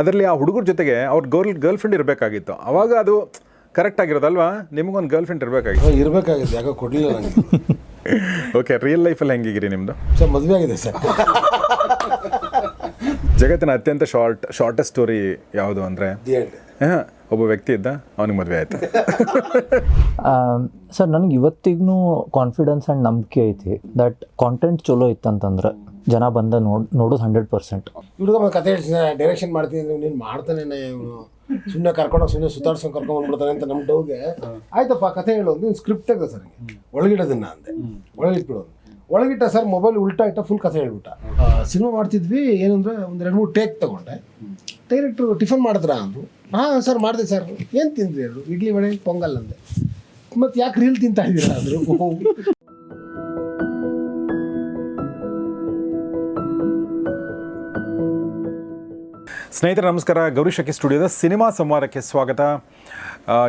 ಅದರಲ್ಲಿ ಆ ಹುಡುಗರ ಜೊತೆಗೆ ಅವ್ರ ಗರ್ಲ್ ಗರ್ಲ್ ಫ್ರೆಂಡ್ ಇರಬೇಕಾಗಿತ್ತು. ಅವಾಗ ಅದು ಕರೆಕ್ಟ್ ಆಗಿರೋದಲ್ವಾ? ನಿಮಗೊಂದು ಗರ್ಲ್ ಫ್ರೆಂಡ್ ಇರಬೇಕಾಗಿತ್ತು ಇರಬೇಕಾಗಿತ್ತು. ಯಾಕೋ ಕೊಡಲಿಲ್ಲ ನನಗೆ ಓಕೆ ರಿಯಲ್ ಲೈಫಲ್ಲಿ ಹೆಂಗಿಗಿರಿ ನಿಮ್ಮದು ಸರ್ ಮದುವೆ ಆಗಿದೆ ಸರ್. ಜಗತ್ತಿನ ಅತ್ಯಂತ ಶಾರ್ಟ್ ಶಾರ್ಟೆಸ್ಟ್ ಸ್ಟೋರಿ ಯಾವುದು ಅಂದರೆ? ಹಾಂ ಒಬ್ಬ ವ್ಯಕ್ತಿ ಇದ್ದ ಅವನಿಗೆ ಮದುವೆ ಆಯಿತು. ಸರ್ ನನಗೆ ಇವತ್ತಿಗೂ ಕಾನ್ಫಿಡೆನ್ಸ್ ಆ್ಯಂಡ್ ನಂಬಿಕೆ ಐತಿ. ದಟ್ ಕಾಂಟೆಂಟ್ ಚಲೋ ಇತ್ತಂತಂದ್ರೆ ಜನ ಬಂದ ನೋಡ್ ನೋಡೋದು ಹಂಡ್ರೆಡ್ ಪರ್ಸೆಂಟ್ ಹುಡುಗ ಮತ್ತೆ ಕತೆ ಹೇಳ್ತೀನಿ ಡೈರೆಕ್ಷನ್ ಮಾಡ್ತೀನಿ ಅಂದ್ರೆ ನೀನು ಮಾಡ್ತಾನೆ ಇವನು. ಸುಮ್ಮನೆ ಕರ್ಕೊಂಡು ಸುಮ್ಮನೆ ಸುತ್ತಾಡ್ಸ್ಕೊಂಡು ಕರ್ಕೊಂಡು ಬಂದ್ಬಿಡ್ತಾನೆ ಅಂತ ನಮ್ಮ ಡೌಗೆ ಆಯ್ತಪ್ಪ ಕತೆ ಹೇಳೋದು ನೀನು ಸ್ಕ್ರಿಪ್ಟ್ ತೆಗ್ದ ಸರ್ ಒಳಗಿಡೋದನ್ನ ಅಂದೆ. ಒಳಗಿಟ್ಬಿಡೋದು. ಒಳಗಿಟ್ಟ ಸರ್ ಮೊಬೈಲ್ ಉಲ್ಟಾ ಇಟ್ಟ ಫುಲ್ ಕಥೆ ಹೇಳ್ಬಿಟ್ಟ. ಸಿನಿಮಾ ಮಾಡ್ತಿದ್ವಿ ಏನಂದ್ರೆ ಒಂದು ಎರಡು ಮೂರು ಟೇಕ್ ತಗೊಂಡೆ. ಡೈರೆಕ್ಟ್ರು ಟಿಫನ್ ಮಾಡಿದ್ರ ಅಂದರು. ಹಾಂ ಸರ್ ಮಾಡಿದೆ ಸರ್. ಏನು ತಿಂದ್ರಿ ಅವರು ಇಡ್ಲಿ ವಡೆ ಪೊಂಗಲ್ ಅಂದೆ. ಮತ್ತು ಯಾಕೆ ರೀಲ್ ತಿಂತಾ ಇದ್ದೀರಾ ಅಂದರು? ಸ್ನೇಹಿತರೆ ನಮಸ್ಕಾರ. ಗೌರಿ ಶಕಿ ಸ್ಟುಡಿಯೋದ ಸಿನಿಮಾ ಸಂವಾದಕ್ಕೆ ಸ್ವಾಗತ.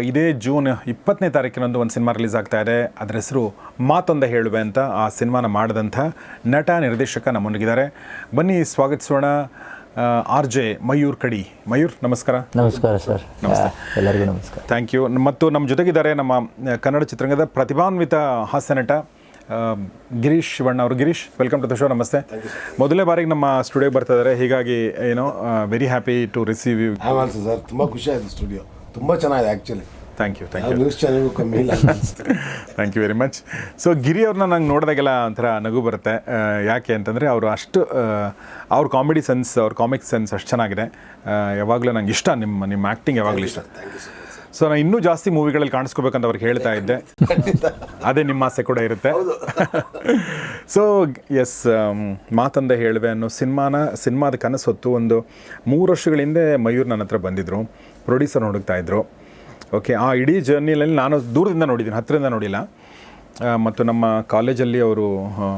ಇದೇ ಜೂನ್ ಇಪ್ಪತ್ತನೇ ತಾರೀಕಿನೊಂದು ಒಂದು ಸಿನಿಮಾ ರಿಲೀಸ್ ಆಗ್ತಾ ಇದೆ. ಅದರ ಹೆಸರು ಮಾತೊಂದ ಹೇಳುವೆ ಅಂತ ಆ ಸಿನಿಮಾನ ಮಾಡಿದಂಥ ನಟ ನಿರ್ದೇಶಕ ನಮ್ಮೊಂದಿಗಿದ್ದಾರೆ. ಬನ್ನಿ ಸ್ವಾಗತಿಸೋಣ. ಆರ್ ಜೆ ಮಯೂರ್ ಕಡಿ. ಮಯೂರ್ ನಮಸ್ಕಾರ. ನಮಸ್ಕಾರ ಸರ್. ಎಲ್ಲರಿಗೂ ನಮಸ್ಕಾರ. Thank you. ಮತ್ತು ನಮ್ಮ ಜೊತೆಗಿದ್ದಾರೆ ನಮ್ಮ ಕನ್ನಡ ಚಿತ್ರರಂಗದ ಪ್ರತಿಭಾನ್ವಿತ ಹಾಸ್ಯ ನಟ ಗಿರೀಶ್ ಶಿವಣ್ಣ ಅವರು. Girish welcome to the show ನಮಸ್ತೆ. ಮೊದಲೇ ಬಾರಿಗೆ ನಮ್ಮ ಸ್ಟುಡಿಯೋಗೆ ಬರ್ತಾ ಇದ್ದಾರೆ. ಹೀಗಾಗಿ ಏನೋ very happy to receive you also sir ತುಂಬ ಖುಷಿ ಆಯಿತು ಸ್ಟುಡಿಯೋ ತುಂಬ ಚೆನ್ನಾಗಿದೆ actually thank you thank you news ಚಾನಲ್ಗೂ ಕಮ್ಮಿ ಇಲ್ಲ thank you very much so Giri ಅವ್ರನ್ನ ನಂಗೆ ನೋಡಿದಾಗೆಲ್ಲ ಒಂಥರ ನಗು ಬರುತ್ತೆ. ಯಾಕೆ ಅಂತಂದರೆ ಅವರು ಅಷ್ಟು ಅವ್ರ ಕಾಮಿಡಿ ಸೆನ್ಸ್ ಅವ್ರ ಕಾಮಿಕ್ ಸೆನ್ಸ್ ಅಷ್ಟು ಚೆನ್ನಾಗಿದೆ. ಯಾವಾಗಲೂ ನಂಗೆ ಇಷ್ಟ ನಿಮ್ಮ ನಿಮ್ಮ ಆ್ಯಕ್ಟಿಂಗ್ ಯಾವಾಗಲೂ ಇಷ್ಟ. ಸೊ ನಾನು ಇನ್ನೂ ಜಾಸ್ತಿ ಮೂವಿಗಳಲ್ಲಿ ಕಾಣಿಸ್ಕೋಬೇಕಂತ ಅವ್ರಿಗೆ ಹೇಳ್ತಾ ಇದ್ದೆ. ಅದೇ ನಿಮ್ಮ ಆಸೆ ಕೂಡ ಇರುತ್ತೆ. ಸೊ ಎಸ್ ಮಾತಂದ ಹೇಳುವೆ ಅನ್ನೋ ಸಿನಿಮಾನ, ಸಿನಿಮಾದ ಕನಸು ಹೊತ್ತು ಒಂದು ಮೂರು ವರ್ಷಗಳ ಹಿಂದೆ ಮಯೂರ್ ನನ್ನ ಹತ್ರ ಬಂದಿದ್ದರು ಪ್ರೊಡ್ಯೂಸರ್ ಹುಡುಕ್ತಾ ಇದ್ರು. ಓಕೆ ಆ ಇಡೀ ಜರ್ನಿಯಲ್ಲಿ ನಾನು ದೂರದಿಂದ ನೋಡಿದ್ದೀನಿ, ಹತ್ತಿರದಿಂದ ನೋಡಿಲ್ಲ. ಮತ್ತು ನಮ್ಮ ಕಾಲೇಜಲ್ಲಿ ಅವರು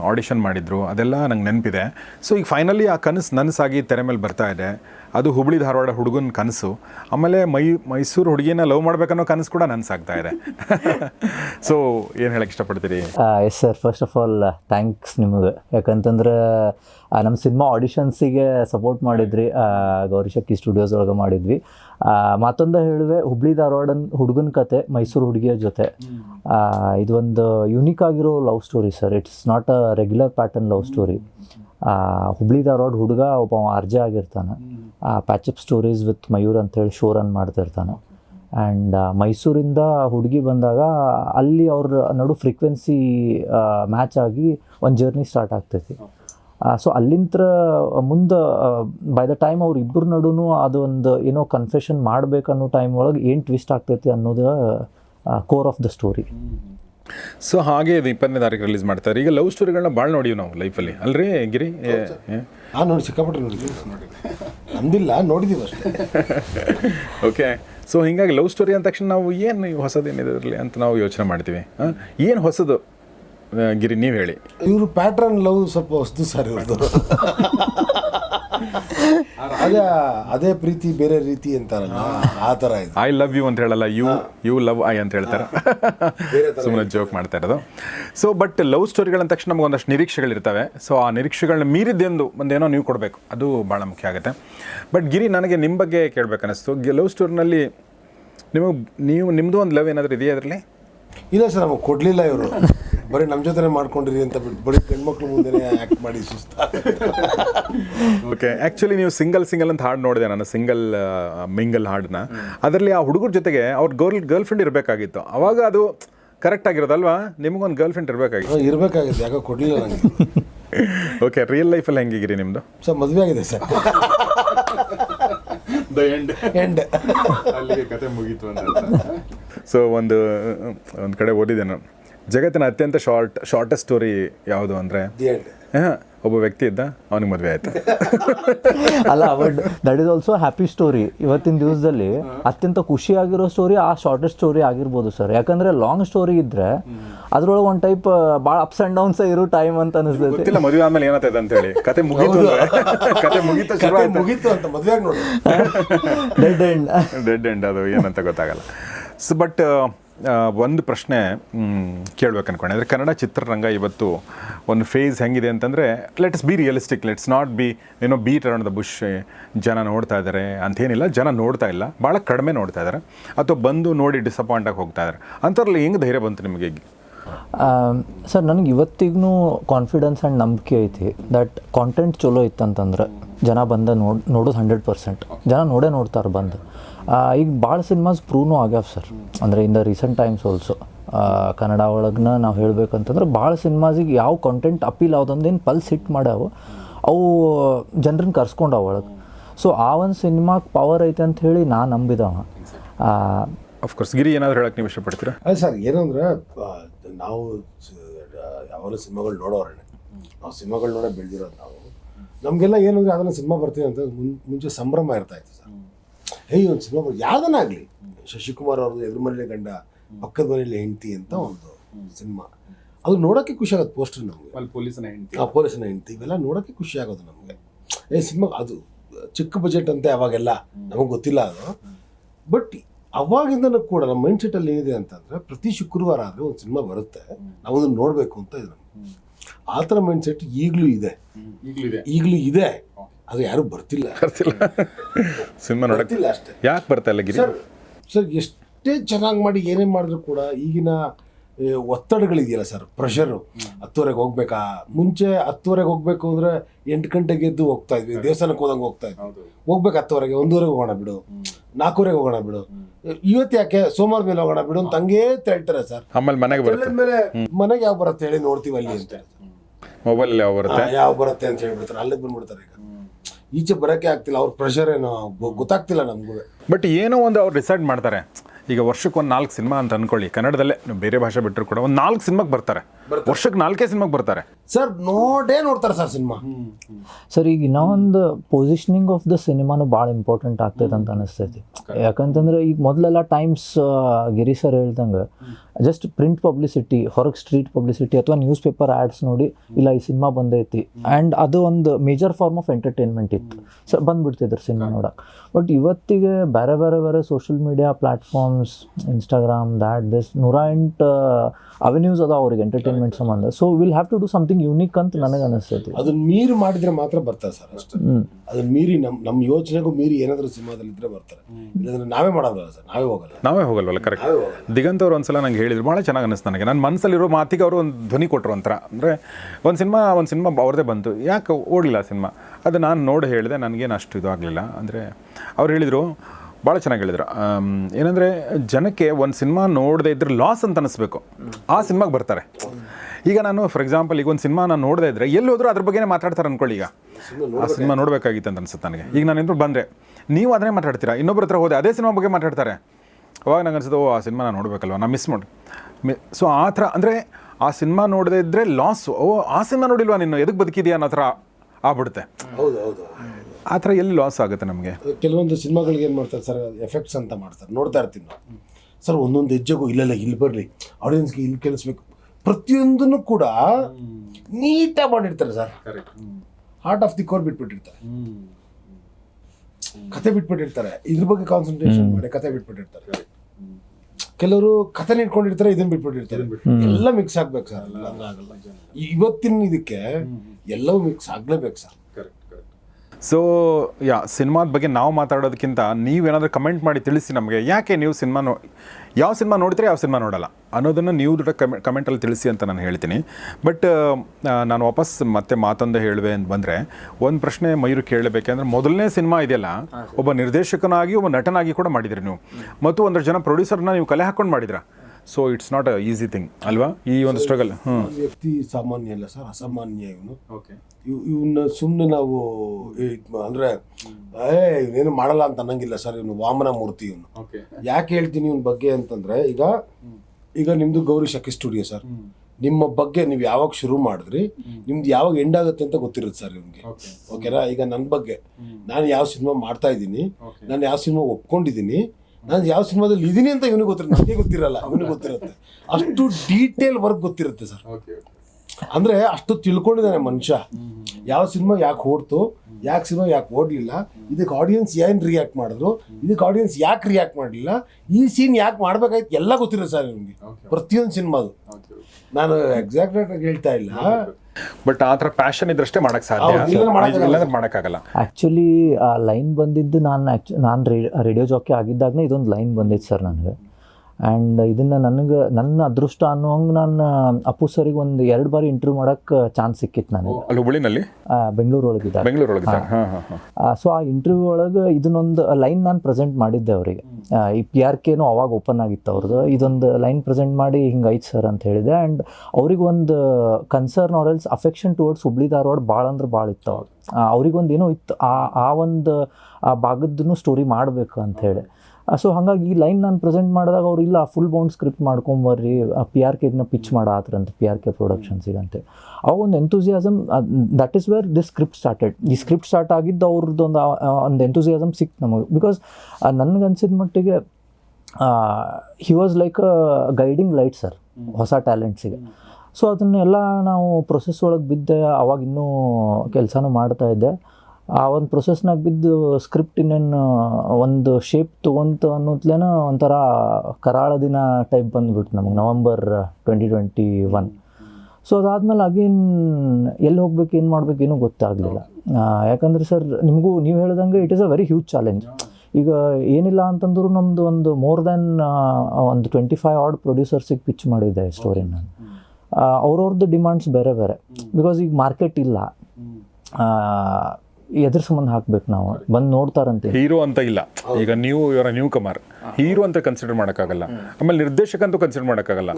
ಆಡಿಷನ್ ಮಾಡಿದರು. ಅದೆಲ್ಲ ನಂಗೆ ನೆನಪಿದೆ. ಸೊ ಈಗ ಫೈನಲಿ ಆ ಕನಸು ನನಸಾಗಿ ತೆರೆ ಮೇಲೆ ಬರ್ತಾ ಇದೆ. ಅದು ಹುಬ್ಳಿ ಧಾರವಾಡ ಹುಡುಗನ ಕನಸು. ಆಮೇಲೆ ಮೈ, ಮೈಸೂರು ಹುಡುಗಿನ ಲವ್ ಮಾಡ್ಬೇಕನ್ನೋ ಕನಸು ಕೂಡ ನನಸಾಗ್ತಾ ಇದೆ. ಸೊ ಏನು ಹೇಳಕ್ಕೆ ಇಷ್ಟಪಡ್ತೀರಿ? Yes sir first of all thanks ನಿಮಗೆ. ಯಾಕಂತಂದ್ರೆ ನಮ್ಮ ಸಿನಿಮಾ ಆಡಿಷನ್ಸಿಗೆ ಸಪೋರ್ಟ್ ಮಾಡಿದ್ರಿ ಗೌರಿಶಕ್ತಿ ಸ್ಟುಡಿಯೋಸ್ ಒಳಗೆ ಮಾಡಿದ್ವಿ. ಮತ್ತೊಂದು ಹೇಳುವೆ ಹುಬ್ಳಿ ಧಾರವಾಡನ್ ಹುಡುಗನ ಕತೆ ಮೈಸೂರು ಹುಡುಗಿಯ ಜೊತೆ. ಇದು ಇದೊಂದು ಯುನೀಕ್ ಆಗಿರೋ love story sir it's not a regular pattern love story Hubli Dharwad ಹುಡುಗ ಒಬ್ಬ ಅರ್ಜಿ ಆಗಿರ್ತಾನೆ. ಪ್ಯಾಚಪ್ ಸ್ಟೋರೀಸ್ ವಿತ್ ಮಯೂರ್ ಅಂತೇಳಿ ಶೋ ರನ್ ಮಾಡ್ತಿರ್ತಾನೆ ಆ್ಯಂಡ್ ಮೈಸೂರಿಂದ ಹುಡುಗಿ ಬಂದಾಗ ಅಲ್ಲಿ ಅವ್ರ ನಡು ಫ್ರೀಕ್ವೆನ್ಸಿ ಮ್ಯಾಚ್ ಆಗಿ ಒಂದು ಜರ್ನಿ ಸ್ಟಾರ್ಟ್ ಆಗ್ತೈತಿ. ಸೊ ಅಲ್ಲಿಂತ್ರ ಮುಂದೆ ಬೈ ದ ಟೈಮ್ ಅವ್ರ ಇಬ್ಬರ ನಡುನು ಅದೊಂದು ಏನೋ ಕನ್ಫೆಷನ್ ಮಾಡಬೇಕನ್ನೋ ಟೈಮ್ ಒಳಗೆ ಏನು ಟ್ವಿಸ್ಟ್ ಆಗ್ತೈತಿ ಅನ್ನೋದು core of the story so ಹಾಗೆ ಇದು ಇಪ್ಪತ್ತನೇ ತಾರೀಕು ರಿಲೀಸ್ ಮಾಡ್ತಾರೆ. ಈಗ ಲವ್ ಸ್ಟೋರಿಗಳನ್ನ ಭಾಳ ನೋಡೀವಿ ನಾವು ಲೈಫಲ್ಲಿ ಅಲ್ರಿ ಗಿರಿ? ಏ- ಏ? ಹಾಂ ನೋಡಿ ಸಿಕ್ಕಾಪಟ್ಟೆ ನೋಡಿದ್ವಿ ನಮ್ದಿಲ್ಲ ನೋಡಿದ್ದೀವಿ ಅಷ್ಟೇ. ಓಕೆ ಸೊ ಹಿಂಗಾಗಿ ಲವ್ ಸ್ಟೋರಿ ಅಂದ ತಕ್ಷಣ ನಾವು ಏನು ಹೊಸದೇನಿದೆ ಅಂತ ನಾವು ಯೋಚನೆ ಮಾಡ್ತೀವಿ. ಏನು ಹೊಸದು? ಆ, ಗಿರಿ ನೀವು ಹೇಳಿ. ಇವರು ಪ್ಯಾಟ್ರನ್ ಲವ್ ಸ್ವಲ್ಪ ವಸ್ತು ಸರ್ ಇವ್ರದ್ದು ಅದೇ ಅದೇ ಪ್ರೀತಿ ಬೇರೆ ರೀತಿ ಅಂತಾರಲ್ಲ ಆ ಥರ ಇದು. ಐ ಲವ್ ಯು ಅಂತ ಹೇಳಲ್ಲ ಯು ಯು ಲವ್ ಐ ಅಂತ ಹೇಳ್ತಾರೆ. ಸುಮ್ಮನೆ ಜೋಕ್ ಮಾಡ್ತಾ ಇರೋದು. ಸೊ ಬಟ್ ಲವ್ ಸ್ಟೋರಿಗಳಂದ ತಕ್ಷಣ ನಮ್ಗೆ ಒಂದಷ್ಟು ನಿರೀಕ್ಷೆಗಳಿರ್ತವೆ ಸೊ ಆ ನಿರೀಕ್ಷೆಗಳನ್ನ ಮೀರಿದ್ದೆಂದು ಒಂದೇನೋ ನೀವು ಕೊಡಬೇಕು. ಅದು ಭಾಳ ಮುಖ್ಯ ಆಗುತ್ತೆ. ಬಟ್ ಗಿರಿ ನನಗೆ ನಿಮ್ಮ ಬಗ್ಗೆ ಕೇಳಬೇಕನ್ನಿಸ್ತು. ಲವ್ ಸ್ಟೋರಿನಲ್ಲಿ ನಿಮಗೆ ನೀವು ನಿಮ್ಮದು ಒಂದು ಲವ್ ಏನಾದರೂ ಇದೆಯಾ ಅದರಲ್ಲಿ ಇಲ್ಲ ಸರ್ ನಮಗೆ ಕೊಡಲಿಲ್ಲ ಇವರು. ಬರೀ ನಮ್ಮ ಜೊತೆನೇ ಮಾಡ್ಕೊಂಡಿರಿ ಅಂತ ಬಿಟ್ಟು ಬರೀ ಹೆಣ್ಮಕ್ಳು ಮುಂದೆ ಆ್ಯಕ್ಟ್ ಮಾಡಿ ಸುಸ್ತ. ಓಕೆ ಆ್ಯಕ್ಚುಲಿ ನೀವು ಸಿಂಗಲ್ ಸಿಂಗಲ್ ಅಂತ ಹಾಡು ನೋಡಿದೆ ನಾನು ಸಿಂಗಲ್ ಮಿಂಗಲ್ ಹಾಡನ್ನ ಅದರಲ್ಲಿ ಆ ಹುಡುಗರ ಜೊತೆಗೆ ಅವ್ರ ಗರ್ಲ್ ಗರ್ಲ್ ಫ್ರೆಂಡ್ ಇರಬೇಕಾಗಿತ್ತು. ಅವಾಗ ಅದು ಕರೆಕ್ಟ್ ಆಗಿರೋದಲ್ವಾ? ನಿಮಗೊಂದು ಗರ್ಲ್ ಫ್ರೆಂಡ್ ಇರಬೇಕಾಗಿತ್ತು ಇರಬೇಕಾಗಿತ್ತು ಯಾಕೋ ಕೊಡಲಿಲ್ಲ ನನಗೆ ಓಕೆ ರಿಯಲ್ ಲೈಫಲ್ಲಿ ಹೆಂಗಿಗಿರಿ ನಿಮ್ಮದು ಸರ್ ಮದುವೆ ಆಗಿದೆ ಸರ್. ಎಂಡ್ ಅಲ್ಲಿಗೆ ಕತೆ ಮುಗೀತು ಸೊ ಒಂದು ಒಂದು ಕಡೆ ಓದಿದೆ ನಾನು. ಜಗತ್ತಿನ ಅತ್ಯಂತ ಶಾರ್ಟ್ ಶಾರ್ಟೆಸ್ಟ್ ಸ್ಟೋರಿ ಯಾವುದು ಅಂದರೆ? ಒಬ್ಬ ವ್ಯಕ್ತಿ ಇದ್ದ ಅವನಿಗೆ ಮದುವೆ ಆಯ್ತು. ಅಲ್ಲ but that is also happy story ಇವತ್ತಿನ ದಿವಸದಲ್ಲಿ ಅತ್ಯಂತ ಖುಷಿಯಾಗಿರೋ ಸ್ಟೋರಿ ಆ ಶಾರ್ಟೆಸ್ಟ್ ಸ್ಟೋರಿ ಆಗಿರ್ಬೋದು ಸರ್ ಯಾಕಂದ್ರೆ ಲಾಂಗ್ ಸ್ಟೋರಿ ಇದ್ರೆ ಅದ್ರೊಳಗೆ ಒಂದು ಟೈಪ್ ಭಾಳ ಅಪ್ಸ್ ಆ್ಯಂಡ್ ಡೌನ್ಸ್ ಇರೋ ಟೈಮ್ ಅಂತ ಅನಿಸ್ತೈತಿ. ಗೊತ್ತಿಲ್ಲ ಮದುವೆ ಆಮೇಲೆ ಏನಾಗ್ತದೆ ಅಂತ ಹೇಳಿ ಕತೆ ಮುಗಿತು ಅಂದ್ರೆ. ಕತೆ ಮುಗೀತು ಕತೆ ಮುಗೀತು ಅಂತ ಮದುವೆ ಆಗಿ ನೋಡಿ. ಡೆಡ್ ಎಂಡ್ ಡೆಡ್ ಎಂಡ್ ಅದು ಏನಂತ ಗೊತ್ತಾಗಲ್ಲ. ಸೊ ಬಟ್ ಒಂದು ಪ್ರಶ್ನೆ ಕೇಳ್ಬೇಕು ಅನ್ಕೊಂಡೆ ಅಂದರೆ ಕನ್ನಡ ಚಿತ್ರರಂಗ ಇವತ್ತು ಒಂದು ಫೇಸ್ ಹೆಂಗಿದೆ ಅಂತಂದರೆ let's be realistic let's not be ಏನೋ ಬೀಟ್ ಅರೌಂಡ್ ದ ಬುಷ್ ಜನ ನೋಡ್ತಾ ಇದ್ದಾರೆ ಅಂತೇನಿಲ್ಲ, ಜನ ನೋಡ್ತಾ ಇಲ್ಲ ಭಾಳ ಕಡಿಮೆ ನೋಡ್ತಾ ಇದ್ದಾರೆ ಅಥವಾ ಬಂದು ನೋಡಿ ಡಿಸಪಾಯಿಂಟ್ ಆಗಿ ಹೋಗ್ತಾ ಇದ್ದಾರೆ ಅಂಥವ್ರಲ್ಲಿ ಹೆಂಗೆ ಧೈರ್ಯ ಬಂತು ನಿಮಗೆ ಸರ್, ನನಗೆ ಇವತ್ತಿಗೂ ಕಾನ್ಫಿಡೆನ್ಸ್ ಆ್ಯಂಡ್ ನಂಬಿಕೆ ಐತಿ ದಟ್ ಕಾಂಟೆಂಟ್ ಚಲೋ ಇತ್ತಂತಂದ್ರೆ ಜನ ಬಂದ ನೋಡ್, ನೋಡೋದು ಹಂಡ್ರೆಡ್ ಪರ್ಸೆಂಟ್ ಜನ ನೋಡೇ ನೋಡ್ತಾರೆ ಬಂದು. ಈಗ ಭಾಳ ಸಿನಿಮಾಸ್ ಪ್ರೂವ್ನು ಆಗ್ಯಾವ ಸರ್ ಅಂದರೆ in the recent times also Kannada ಒಳಗನ ನಾವು ಹೇಳ್ಬೇಕಂತಂದ್ರೆ ಭಾಳ ಸಿನಿಮಾಸಿಗೆ ಯಾವ ಕಂಟೆಂಟ್ ಅಪೀಲ್ ಆಗೋದೊಂದೇನು ಪಲ್ಸ್ ಹಿಟ್ ಮಾಡ್ಯಾವ ಅವು ಜನರನ್ನ ಕರ್ಸ್ಕೊಂಡವ ಒಳಗೆ. ಸೊ ಆ ಒಂದು ಸಿನಿಮಾಗೆ ಪವರ್ ಐತೆ ಅಂತ ಹೇಳಿ ನಾ ನಂಬಿದವ. ಆ, ಅಫ್ಕೋರ್ಸ್ ಗಿರಿ ಏನಾದರೂ ಹೇಳಕ್ಕೆ ನೀವು ಇಷ್ಟಪಡ್ತೀರಾ? ಅದೇ ಸರ್ ಏನಂದ್ರೆ ನಾವು ಯಾವಾಗಲೂ ಸಿನಿಮಾಗಳು ನೋಡೋರೇ ನಾವು ಸಿನಿಮಾಗಳು ನೋಡೋ ಬೆಳೆದಿರೋದು ನಾವು. ನಮಗೆಲ್ಲ ಏನಂದ್ರೆ ಅದನ್ನು ಸಿನಿಮಾ ಬರ್ತೀವಿ ಅಂತ ಮುಂಚೆ ಸಂಭ್ರಮ ಇರ್ತಾ ಇತ್ತು ಸರ್ ಹೇ ಒಂದು ಸಿನಿಮಾ ಯಾವ್ದನ್ನಾಗಲಿ ಶಶಿಕುಮಾರ್ ಅವ್ರದ್ದು ಎದುರು ಮನೇಲಿ ಗಂಡ ಪಕ್ಕದ ಮನೇಲಿ ಹೆಂಡತಿ ಅಂತ ಒಂದು ಸಿನಿಮಾ. ಅದು ನೋಡೋಕ್ಕೆ ಖುಷಿ ಆಗುತ್ತೆ ಪೋಸ್ಟರ್ ನಮಗೆ. ಪೊಲೀಸನ ಹೆಂಡತಿ. ಆ ಪೊಲೀಸನ ಹೆಂಡತಿ ಇವೆಲ್ಲ ನೋಡೋಕ್ಕೆ ಖುಷಿ ಆಗೋದು ನಮಗೆ. ಏ ಸಿನಿಮಾ ಅದು ಚಿಕ್ಕ ಬಜೆಟ್ ಅಂತ ಅವಾಗೆಲ್ಲ ನಮಗೆ ಗೊತ್ತಿಲ್ಲ ಅದು. ಬಟ್ ಅವಾಗಿಂದನೂ ಕೂಡ ನಮ್ಮ ಮೈಂಡ್ ಸೆಟ್ಟಲ್ಲಿ ಏನಿದೆ ಅಂತಂದ್ರೆ ಪ್ರತಿ ಶುಕ್ರವಾರ ಆದರೆ ಒಂದು ಸಿನಿಮಾ ಬರುತ್ತೆ. ನಾವು ಅದನ್ನು ನೋಡಬೇಕು ಅಂತ ಇದೆ ನಮ್ಗೆ. ಆ ಥರ ಮೈಂಡ್ ಸೆಟ್ ಈಗಲೂ ಇದೆ. ಈಗಲೂ ಇದೆ. ಈಗಲೂ ಇದೆ. ಅದು ಯಾರು ಬರ್ತಿಲ್ಲ. ಬರ್ತಿಲ್ಲ. ಸಿನಿಮಾ ನೋಡಕ್ಕೆ ಬರ್ತಿಲ್ಲ ಅಷ್ಟೇ. ಯಾಕೆ ಬರ್ತಾ ಇಲ್ಲ ಗಿರಿ? ಸರ್ ಸರ್ ಎಷ್ಟೇ ಚೆನ್ನಾಗಿ ಮಾಡಿ ಏನೇ ಮಾಡಿದ್ರು ಕೂಡ ಈಗಿನ ಏ, ಒತ್ತಡಗಳಿದೆಯಲ್ಲ ಸರ್ ಪ್ರೆಷರು ಹತ್ತುವರೆಗೆ ಹೋಗ್ಬೇಕಾ? ಮುಂಚೆ ಹತ್ತುವರೆಗೆ ಹೋಗ್ಬೇಕು ಅಂದ್ರೆ ಎಂಟು ಗಂಟೆಗೆ ಎದ್ದು ಹೋಗ್ತಾ ಇದ್ವಿ. ದೇವಸ್ಥಾನಕ್ಕೆ ಹೋದಂಗೆ ಹೋಗ್ತಾ ಇದ್ವಿ. ಹೋಗ್ಬೇಕು ಹತ್ತುವರೆಗೆ ಒಂದೂವರೆಗೆ ಹೋಗೋಣ ಬಿಡು. ನಾಲ್ಕೂವರೆಗೆ ಹೋಗೋಣ ಬಿಡು. ಇವತ್ತು ಯಾಕೆ ಸೋಮವಾರ ಮೇಲೆ ಹೋಗೋಣ ಬಿಡು ಅಂತ ಹಂಗೇ ಹೇಳ್ತಾರೆ ಸರ್. ಆಮೇಲೆ ಮನೆಗೆ ಬರುತ್ತೆ. ಮೇಲೆ ಮನೆಗೆ ಯಾವ ಬರುತ್ತೆ ಹೇಳಿ ನೋಡ್ತೀವಿ ಅಲ್ಲಿ ಅಂತ. ಮೊಬೈಲ್ ಯಾವ ಬರುತ್ತೆ? ಯಾವ ಬರುತ್ತೆ ಅಂತ ಹೇಳ್ಬಿಡ್ತಾರೆ. ಅಲ್ಲಿಗೆ ಬಂದ್ಬಿಡ್ತಾರೆ ಈಗ. ಈಚೆ ಬರೋಕ್ಕೆ ಆಗ್ತಿಲ್ಲ ಅವ್ರ ಪ್ರೆಷರ್ ಏನೋ ಗೊತ್ತಾಗ್ತಿಲ್ಲ ನಮಗೂ. ಬಟ್ ಏನೋ ಒಂದು ಅವ್ರು ಡಿಸೈಡ್ ಮಾಡ್ತಾರೆ. ಈಗ ವರ್ಷಕ್ಕೆ ಒಂದು ನಾಲ್ಕು ಸಿನಿಮಾ ಅಂತ ಅನ್ಕೊಳ್ಳಿ. ಕನ್ನಡದಲ್ಲೇ ನೀವು ಬೇರೆ ಭಾಷೆ ಬಿಟ್ಟರು ಕೂಡ ಒಂದು ನಾಲ್ಕು ಸಿನಿಮಾಗೆ ಬರ್ತಾರೆ. ವರ್ಷಕ್ಕೆ ನಾಲ್ಕೇ ಸಿನಿಮಾಗೆ ಬರ್ತಾರೆ. ಸರ್ ನೋಡೇ ನೋಡ್ತಾರೆ ಸರ್ ಸಿನಿಮಾ. ಸರ್ ಈಗ ಇನ್ನೊಂದು ಪೊಸಿಷನಿಂಗ್ ಆಫ್ ದ ಸಿನಿಮಾನು ಭಾಳ ಇಂಪಾರ್ಟೆಂಟ್ ಆಗ್ತೈತೆ ಅಂತ ಅನಿಸ್ತೈತಿ. ಯಾಕಂತಂದ್ರೆ ಈಗ ಮೊದಲೆಲ್ಲ ಟೈಮ್ಸ್ ಗಿರಿ ಸರ್ ಹೇಳ್ದಂಗೆ ಜಸ್ಟ್ ಪ್ರಿಂಟ್ ಪಬ್ಲಿಸಿಟಿ ಹೊರಗೆ ಸ್ಟ್ರೀಟ್ ಪಬ್ಲಿಸಿಟಿ ಅಥವಾ ನ್ಯೂಸ್ ಪೇಪರ್ ಆ್ಯಡ್ಸ್ ನೋಡಿ ಇಲ್ಲ ಈ ಸಿನಿಮಾ ಬಂದೈತಿ. ಆ್ಯಂಡ್ ಅದು ಒಂದು ಮೇಜರ್ ಫಾರ್ಮ್ ಆಫ್ ಎಂಟರ್ಟೈನ್ಮೆಂಟ್ ಇತ್ತು. ಸರ್ ಬಂದ್ಬಿಡ್ತಿದ್ರು ಸಿನಿಮಾ ನೋಡೋಕೆ. ಬಟ್ ಇವತ್ತಿಗೆ ಬೇರೆ ಬೇರೆ ಬೇರೆ social media platforms Instagram that this ನೂರ ಎಂಟು ಅವೆನ್ಯೂಸ್ ಅದ ಅವ್ರಿಗೆ ಎಂಟರ್ಟೈನ್ಮೆಂಟ್ ಸಂಬಂಧ. So will have to do something unique ಅಂತ ನನಗೆ ಅನಿಸ್ತೈತಿ. ಅದನ್ನ ಮೀರಿ ಮಾಡಿದ್ರೆ ಮಾತ್ರ ಬರ್ತಾರೆ ಸರ್ ಅಷ್ಟೇ. ಅದನ್ನ ಮೀರಿ ನಮ್ಮ ನಮ್ಮ ಯೋಚನೆಗೂ ಮೀರಿ ಏನಾದರೂ ಸಿನಿಮಾದಲ್ಲಿ ಇದ್ರೆ ಬರ್ತಾರೆ. ಇಲ್ಲಾಂದ್ರೆ ನಾವೇ ಮಾಡೋದಲ್ಲ ಸರ್ ನಾವೇ ಹೋಗಲ್ಲ. ನಾವೇ ಹೋಗಲ್ವಲ್ಲ ಕರೆಕ್ಟ್ ದಿಗಂತ್ ಅವ್ರು ಒಂದ್ಸಲ ನಂಗೆ ಹೇಳಿದ್ರು ಭಾಳ ಚೆನ್ನಾಗಿ ಅನಿಸ್ತು ನನಗೆ. ನನ್ನ ಮನಸ್ಸಲ್ಲಿರೋ ಮಾತಿಗೆ ಅವರು ಒಂದು ಧ್ವನಿ ಕೊಟ್ಟರು ಒಂಥರ. ಅಂದರೆ ಒಂದು ಸಿನಿಮಾ ಒಂದು ಸಿನಿಮಾ ಅವ್ರದೇ ಬಂತು. ಯಾಕೆ ಓಡಲಿಲ್ಲ ಸಿನಿಮಾ? ಅದು ನಾನು ನೋಡಿ ಹೇಳಿದೆ ನನಗೇನು ಅಷ್ಟು ಇದು ಆಗಲಿಲ್ಲ. ಅಂದರೆ ಅವ್ರು ಹೇಳಿದರು ಭಾಳ ಚೆನ್ನಾಗಿ ಹೇಳಿದ್ರು. ಏನಂದರೆ ಜನಕ್ಕೆ ಒಂದು ಸಿನಿಮಾ ನೋಡದೇ ಇದ್ರೆ ಲಾಸ್ ಅಂತ ಅನಿಸ್ಬೇಕು. ಆ ಸಿನಿಮಾಗೆ ಬರ್ತಾರೆ. ಈಗ ನಾನು ಫಾರ್ ಎಕ್ಸಾಂಪಲ್ ಈಗ ಒಂದು ಸಿನಿಮಾ ನಾನು ನೋಡದೇ ಇದ್ರೆ ಎಲ್ಲಿ ಹೋದ್ರೂ ಅದ್ರ ಬಗ್ಗೆನೇ ಮಾತಾಡ್ತಾರೆ ಅನ್ಕೊಳ್ಳಿ ಈಗ. ಆ ಸಿನಿಮಾ ನೋಡಬೇಕಾಗಿತ್ತು ಅಂತ ಅನ್ಸುತ್ತೆ ನನಗೆ. ಈಗ ನಾನು ಏನಾದ್ರು ಬಂದರೆ ನೀವು ಅದನ್ನೇ ಮಾತಾಡ್ತೀರಾ? ಇನ್ನೊಬ್ಬರ ಹತ್ರ ಹೋದೆ ಅದೇ ಸಿನಿಮಾ ಬಗ್ಗೆ ಮಾತಾಡ್ತಾರೆ. ಅವಾಗ ನಂಗೆ ಅನ್ಸುತ್ತೆ ಓ ಆ ಸಿನಿಮಾ ನಾನು ನೋಡಬೇಕಲ್ವ? ನಾನು ಮಿಸ್ ಮಾಡಿ ಮಿ ಸೊ ಆ ಥರ ಅಂದರೆ ಆ ಸಿನಿಮಾ ನೋಡದೇ ಇದ್ದರೆ ಲಾಸು ಓ ಆ ಸಿನಿಮಾ ನೋಡಿಲ್ವಾ ನೀನು? ಎದಕ್ಕೆ ಬದುಕಿದೆಯಾ ಅನ್ನೋ ಥರ ಆಗ್ಬಿಡುತ್ತೆ. ಹೌದು ಹೌದು. ಆ ಥರ ಎಲ್ಲಿ ಲಾಸ್ ಆಗುತ್ತೆ ನಮಗೆ? ಕೆಲವೊಂದು ಸಿನಿಮಾಗಳಿಗೆ ಏನು ಮಾಡ್ತಾರೆ ಸರ್ ಎಫೆಕ್ಟ್ಸ್ ಅಂತ ಮಾಡ್ತಾರೆ. ನೋಡ್ತಾ ಇರ್ತೀನಿ ನಾವು. ಸರ್ ಒಂದೊಂದು ಹೆಜ್ಜೆಗೂ ಇಲ್ಲೆಲ್ಲ ಇಲ್ಲಿ ಬರಲಿ. ಆಡಿಯನ್ಸ್ಗೆ ಇಲ್ಲಿ ಕೇಳಿಸ್ಬೇಕು. ಪ್ರತಿಯೊಂದನ್ನು ಕೂಡ ನೀಟಾಗಿ ಮಾಡಿರ್ತಾರೆ sir. Heart of the core ಬಿಟ್ಬಿಟ್ಟಿರ್ತಾರೆ. ಕತೆ ಬಿಟ್ಬಿಟ್ಟಿರ್ತಾರೆ. ಇದ್ರ ಬಗ್ಗೆ ಕಾನ್ಸಂಟ್ರೇಷನ್ ಮಾಡಿ ಕತೆ ಬಿಟ್ಬಿಟ್ಟಿರ್ತಾರೆ. ಕೆಲವರು ಕತೆ ಇಟ್ಕೊಂಡಿರ್ತಾರೆ ಇದನ್ನ ಬಿಟ್ಬಿಟ್ಟಿರ್ತಾರೆ. ಎಲ್ಲ ಮಿಕ್ಸ್ ಆಗ್ಬೇಕು ಸರ್. ಇವತ್ತಿನ ಇದಕ್ಕೆ ಎಲ್ಲವೂ ಮಿಕ್ಸ್ ಆಗ್ಲೇಬೇಕು ಸರ್. ಸೊ ಯಾ ಸಿನಿಮಾದ ಬಗ್ಗೆ ನಾವು ಮಾತಾಡೋದಕ್ಕಿಂತ ನೀವೇನಾದರೂ ಕಮೆಂಟ್ ಮಾಡಿ ತಿಳಿಸಿ ನಮಗೆ. ಯಾಕೆ ನೀವು ಸಿನಿಮಾ ನೋ ಯಾವ ಸಿನಿಮಾ ನೋಡ್ತೀರಿ ಯಾವ ಸಿನಿಮಾ ನೋಡಲ್ಲ? ಅನ್ನೋದನ್ನು ನೀವು ದೊಡ್ಡ ಕಮೆ ಕಮೆಂಟಲ್ಲಿ ತಿಳಿಸಿ ಅಂತ ನಾನು ಹೇಳ್ತೀನಿ. ಬಟ್ ನಾನು ವಾಪಸ್ ಮತ್ತೆ ಮಾತೊಂದು ಹೇಳುವೆ ಅಂತ ಬಂದರೆ ಒಂದು ಪ್ರಶ್ನೆ ಮಯೂರು ಕೇಳಬೇಕೆಂದ್ರೆ ಮೊದಲನೇ ಸಿನಿಮಾ ಇದೆಯಲ್ಲ ಒಬ್ಬ ನಿರ್ದೇಶಕನಾಗಿ ಒಬ್ಬ ನಟನಾಗಿ ಕೂಡ ಮಾಡಿದ್ರಿ ನೀವು. ಮತ್ತು ಒಂದಷ್ಟು ಜನ ಪ್ರೊಡ್ಯೂಸರ್ನ ನೀವು ಕಲೆ ಹಾಕ್ಕೊಂಡು ಮಾಡಿದ್ರ? So it's not a easy thing ಅಲ್ವಾ? ಈ ಒಂದು ಸ್ಟ್ರಗಲ್ ಹ್ಞೂ ವ್ಯಕ್ತಿ ಸಾಮಾನ್ಯ ಅಲ್ಲ ಸರ್ ಅಸಾಮಾನ್ಯ ಇವನು. ಓಕೆ ಇವನ್ನ ಸುಮ್ಮನೆ ನಾವು ಅಂದ್ರೆ ಏ ಇವನೇನು ಮಾಡಲ್ಲ ಅಂತ ಅನ್ನಂಗಿಲ್ಲ ಸರ್ ಇವನು ವಾಮನ ಮೂರ್ತಿ ಇವನು. ಯಾಕೆ ಹೇಳ್ತೀನಿ ಇವನ ಬಗ್ಗೆ ಅಂತಂದ್ರೆ ಈಗ ಈಗ ನಿಮ್ದು ಗೌರಿ ಶಕಿ ಸ್ಟುಡಿಯೋ ಸರ್. ನಿಮ್ಮ ಬಗ್ಗೆ ನೀವು ಯಾವಾಗ ಶುರು ಮಾಡಿದ್ರಿ ನಿಮ್ದು ಯಾವಾಗ ಎಂಡ್ ಆಗುತ್ತೆ ಅಂತ ಗೊತ್ತಿರುತ್ತೆ ಸರ್ ಇವನಿಗೆ. ಓಕೆನಾ ಈಗ ನನ್ನ ಬಗ್ಗೆ. ನಾನು ಯಾವ ಸಿನಿಮಾ ಮಾಡ್ತಾ ಇದ್ದೀನಿ ನಾನು ಯಾವ ಸಿನಿಮಾ ಒಪ್ಕೊಂಡಿದ್ದೀನಿ ನಾನು ಯಾವ ಸಿನಿಮಾದಲ್ಲಿ ಇದೀನಿ ಅಂತ ಇವನಿಗೆ ಗೊತ್ತಿರುತ್ತೆ ನನಗೆ ಗೊತ್ತಿರಲ್ಲ. ಅವನಿಗೆ ಗೊತ್ತಿರುತ್ತೆ. ಅಷ್ಟು ಡೀಟೇಲ್ ವರ್ಕ್ ಗೊತ್ತಿರುತ್ತೆ ಸರ್. ಅಂದರೆ ಅಂದ್ರೆ ಅಷ್ಟು ತಿಳ್ಕೊಂಡಿದ್ದಾನೆ ಮನುಷ್ಯ. ಯಾವ ಸಿನಿಮಾ ಯಾಕೆ ಓಡ್ತು ಯಾಕೆ ಸಿನಿಮಾ ಯಾಕೆ ಓಡಲಿಲ್ಲ? ಇದಕ್ಕೆ ಆಡಿಯನ್ಸ್ ಏನು ರಿಯಾಕ್ಟ್ ಮಾಡಿದ್ರು? ಇದಕ್ಕೆ ಆಡಿಯನ್ಸ್ ಯಾಕೆ ರಿಯಾಕ್ಟ್ ಮಾಡಲಿಲ್ಲ? ಈ ಸೀನ್ ಯಾಕೆ ಮಾಡ್ಬೇಕಾಯ್ತು ಎಲ್ಲ ಗೊತ್ತಿರೋ ಸರ್ ನಿಮಗೆ. ಪ್ರತಿಯೊಂದು ಸಿನಿಮಾದು ನಾನು ಎಕ್ಸಾಕ್ಟ್ ಆಗಿ ಹೇಳ್ತಾ ಇಲ್ಲ. ಬಟ್ ಆ ಥರ ಪ್ಯಾಷನ್ ಇದ್ರಷ್ಟೇ ಮಾಡೋಕ್ಕೆ ಸಾಧ್ಯ. ಮಾಡೋಕ್ಕಾಗಲ್ಲ ಇಲ್ಲಾಂದ್ರೆ ಮಾಡಕ್ಕಾಗಲ್ಲ. ಇಲ್ಲಾಂದ್ರೆ ಆ್ಯಕ್ಚುಲಿ ಆ ಲೈನ್ ಬಂದಿದ್ದು ನಾನು ಆ್ಯಕ್ಚು ನಾನು ರೇಡಿಯೋ ಜಾಕಿ ಆಗಿದ್ದಾಗನೇ ಇದೊಂದು ಲೈನ್ ಬಂದಿತ್ತು ಸರ್ ನನಗೆ. ಆ್ಯಂಡ್ ಇದನ್ನು ನನಗೆ ನನ್ನ ಅದೃಷ್ಟ ಅನ್ನೋ ಹಂಗೆ ನಾನು ಅಪ್ಪು ಸರಿಗೆ ಒಂದು ಎರಡು ಬಾರಿ ಇಂಟರ್ವ್ಯೂ ಮಾಡೋಕ್ಕೆ ಚಾನ್ಸ್ ಸಿಕ್ಕಿತ್ತು ನನಗೆ. ಅಲ್ಲಿ ಹುಬ್ಳಿನಲ್ಲಿ? ಬೆಂಗಳೂರು ಹಾಂ. ಹಾಂ ಸೊ ಆ ಇಂಟರ್ವ್ಯೂ ಒಳಗೆ ಇದನ್ನೊಂದು ಲೈನ್ ನಾನು ಪ್ರೆಸೆಂಟ್ ಮಾಡಿದ್ದೆ ಅವರಿಗೆ. ಈ ಪಿ ಆರ್ ಕೆನೂ ಅವಾಗ ಓಪನ್ ಆಗಿತ್ತು ಅವ್ರದ್ದು ಇದೊಂದು ಲೈನ್ ಪ್ರೆಸೆಂಟ್ ಮಾಡಿ ಹಿಂಗೆ ಐತೆ ಸರ್ ಅಂತ ಹೇಳಿದೆ. ಆ್ಯಂಡ್ ಅವ್ರಿಗೆ ಒಂದು concern else affection towards Hubli Dharwad ಭಾಳ ಅಂದ್ರೆ ಭಾಳ ಇತ್ತು ಅವ್ರಿಗೊಂದು ಏನೋ ಇತ್ತು. ಆ ಆ ಒಂದು ಆ ಭಾಗದ್ದು ಸ್ಟೋರಿ ಮಾಡಬೇಕು ಅಂತ ಹೇಳಿ. ಸೊ ಹಾಗಾಗಿ ಈ ಲೈನ್ ನಾನು ಪ್ರೆಸೆಂಟ್ ಮಾಡಿದಾಗ ಅವ್ರು ಇಲ್ಲ ಫುಲ್ ಬೌಂಡ್ ಸ್ಕ್ರಿಪ್ಟ್ ಮಾಡ್ಕೊಂಬರ್ರಿ ಪಿ ಆರ್ ಕೆನ ಪಿಚ್ ಮಾಡಾದ್ರಂತೆ ಪಿ ಆರ್ ಕೆ ಪ್ರೊಡಕ್ಷನ್ಸಿಗೆ ಸಿಗಂತೆ ಅವಾಗ ಒಂದು enthusiasm that is where this script started ಈ ಸ್ಕ್ರಿಪ್ಟ್ ಸ್ಟಾರ್ಟ್ ಆಗಿದ್ದು ಅವ್ರದ್ದು ಒಂದು ಒಂದು ಎಂತೂಸಿಯಾಸಮ್ ಸಿಕ್ತು ನಮಗೆ. ಬಿಕಾಸ್ ನನಗನ್ಸಿದ ಮಟ್ಟಿಗೆ he was like a guiding light sir ಹೊಸ ಟ್ಯಾಲೆಂಟ್ಸಿಗೆ ಸೊ ಅದನ್ನೆಲ್ಲ ನಾವು ಪ್ರೊಸೆಸ್ ಒಳಗೆ ಬಿದ್ದೆ, ಅವಾಗ ಇನ್ನೂ ಕೆಲಸನೂ ಮಾಡ್ತಾ ಇದ್ದೆ. ಆ ಒಂದು ಪ್ರೊಸೆಸ್ನಾಗ ಬಿದ್ದು ಸ್ಕ್ರಿಪ್ಟ್ ಇನ್ನೇನು ಒಂದು ಶೇಪ್ ತೊಗೊಂತು ಅನ್ನೋತ್ಲೇನ ಒಂಥರ ಕರಾಳ ದಿನ ಟೈಪ್ ಬಂದ್ಬಿಟ್ಟು ನಮಗೆ November twenty twenty one so ಅದಾದಮೇಲೆ ಅಗೇನ್ ಎಲ್ಲಿ ಹೋಗ್ಬೇಕು, ಏನು ಮಾಡ್ಬೇಕು ಏನೂ ಗೊತ್ತಾಗಲಿಲ್ಲ. ಯಾಕಂದರೆ ಸರ್ ನಿಮಗೂ ನೀವು ಹೇಳ್ದಂಗೆ it is a very huge challenge ಈಗ ಏನಿಲ್ಲ ಅಂತಂದ್ರೂ ನಮ್ಮದು ಒಂದು ಮೋರ್ ದ್ಯಾನ್ ಒಂದು ಟ್ವೆಂಟಿ ಫೈವ್ ಆರ್ಡ್ ಪ್ರೊಡ್ಯೂಸರ್ಸಿಗೆ ಪಿಚ್ ಮಾಡಿದ್ದೆ ಸ್ಟೋರಿನ ಅವ್ರವ್ರದ್ದು ಡಿಮಾಂಡ್ಸ್ ಬೇರೆ ಬೇರೆ. ಬಿಕಾಸ್ ಈಗ ಮಾರ್ಕೆಟ್ ಇಲ್ಲ. ಎದ್ರ ಸಂಬಂಧ ಹಾಕ್ಬೇಕು ನಾವು. ಬಂದು ನೋಡ್ತಾರಂತೆ. ಹೀರೋ ಅಂತ ಇಲ್ಲ. ಈಗ ನೀವು ಇವರ ನ್ಯೂ ಕಮರ್. ಹೀರೋ ಅಂತ ಕನ್ಸಿಡರ್ ಮಾಡೋಕ್ಕಾಗಲ್ಲ. ಆಮೇಲೆ ನಿರ್ದೇಶಕ ಅಂತೂ ಕನ್ಸಿಡರ್ ಮಾಡೋಕ್ಕಾಗಲ್ಲ.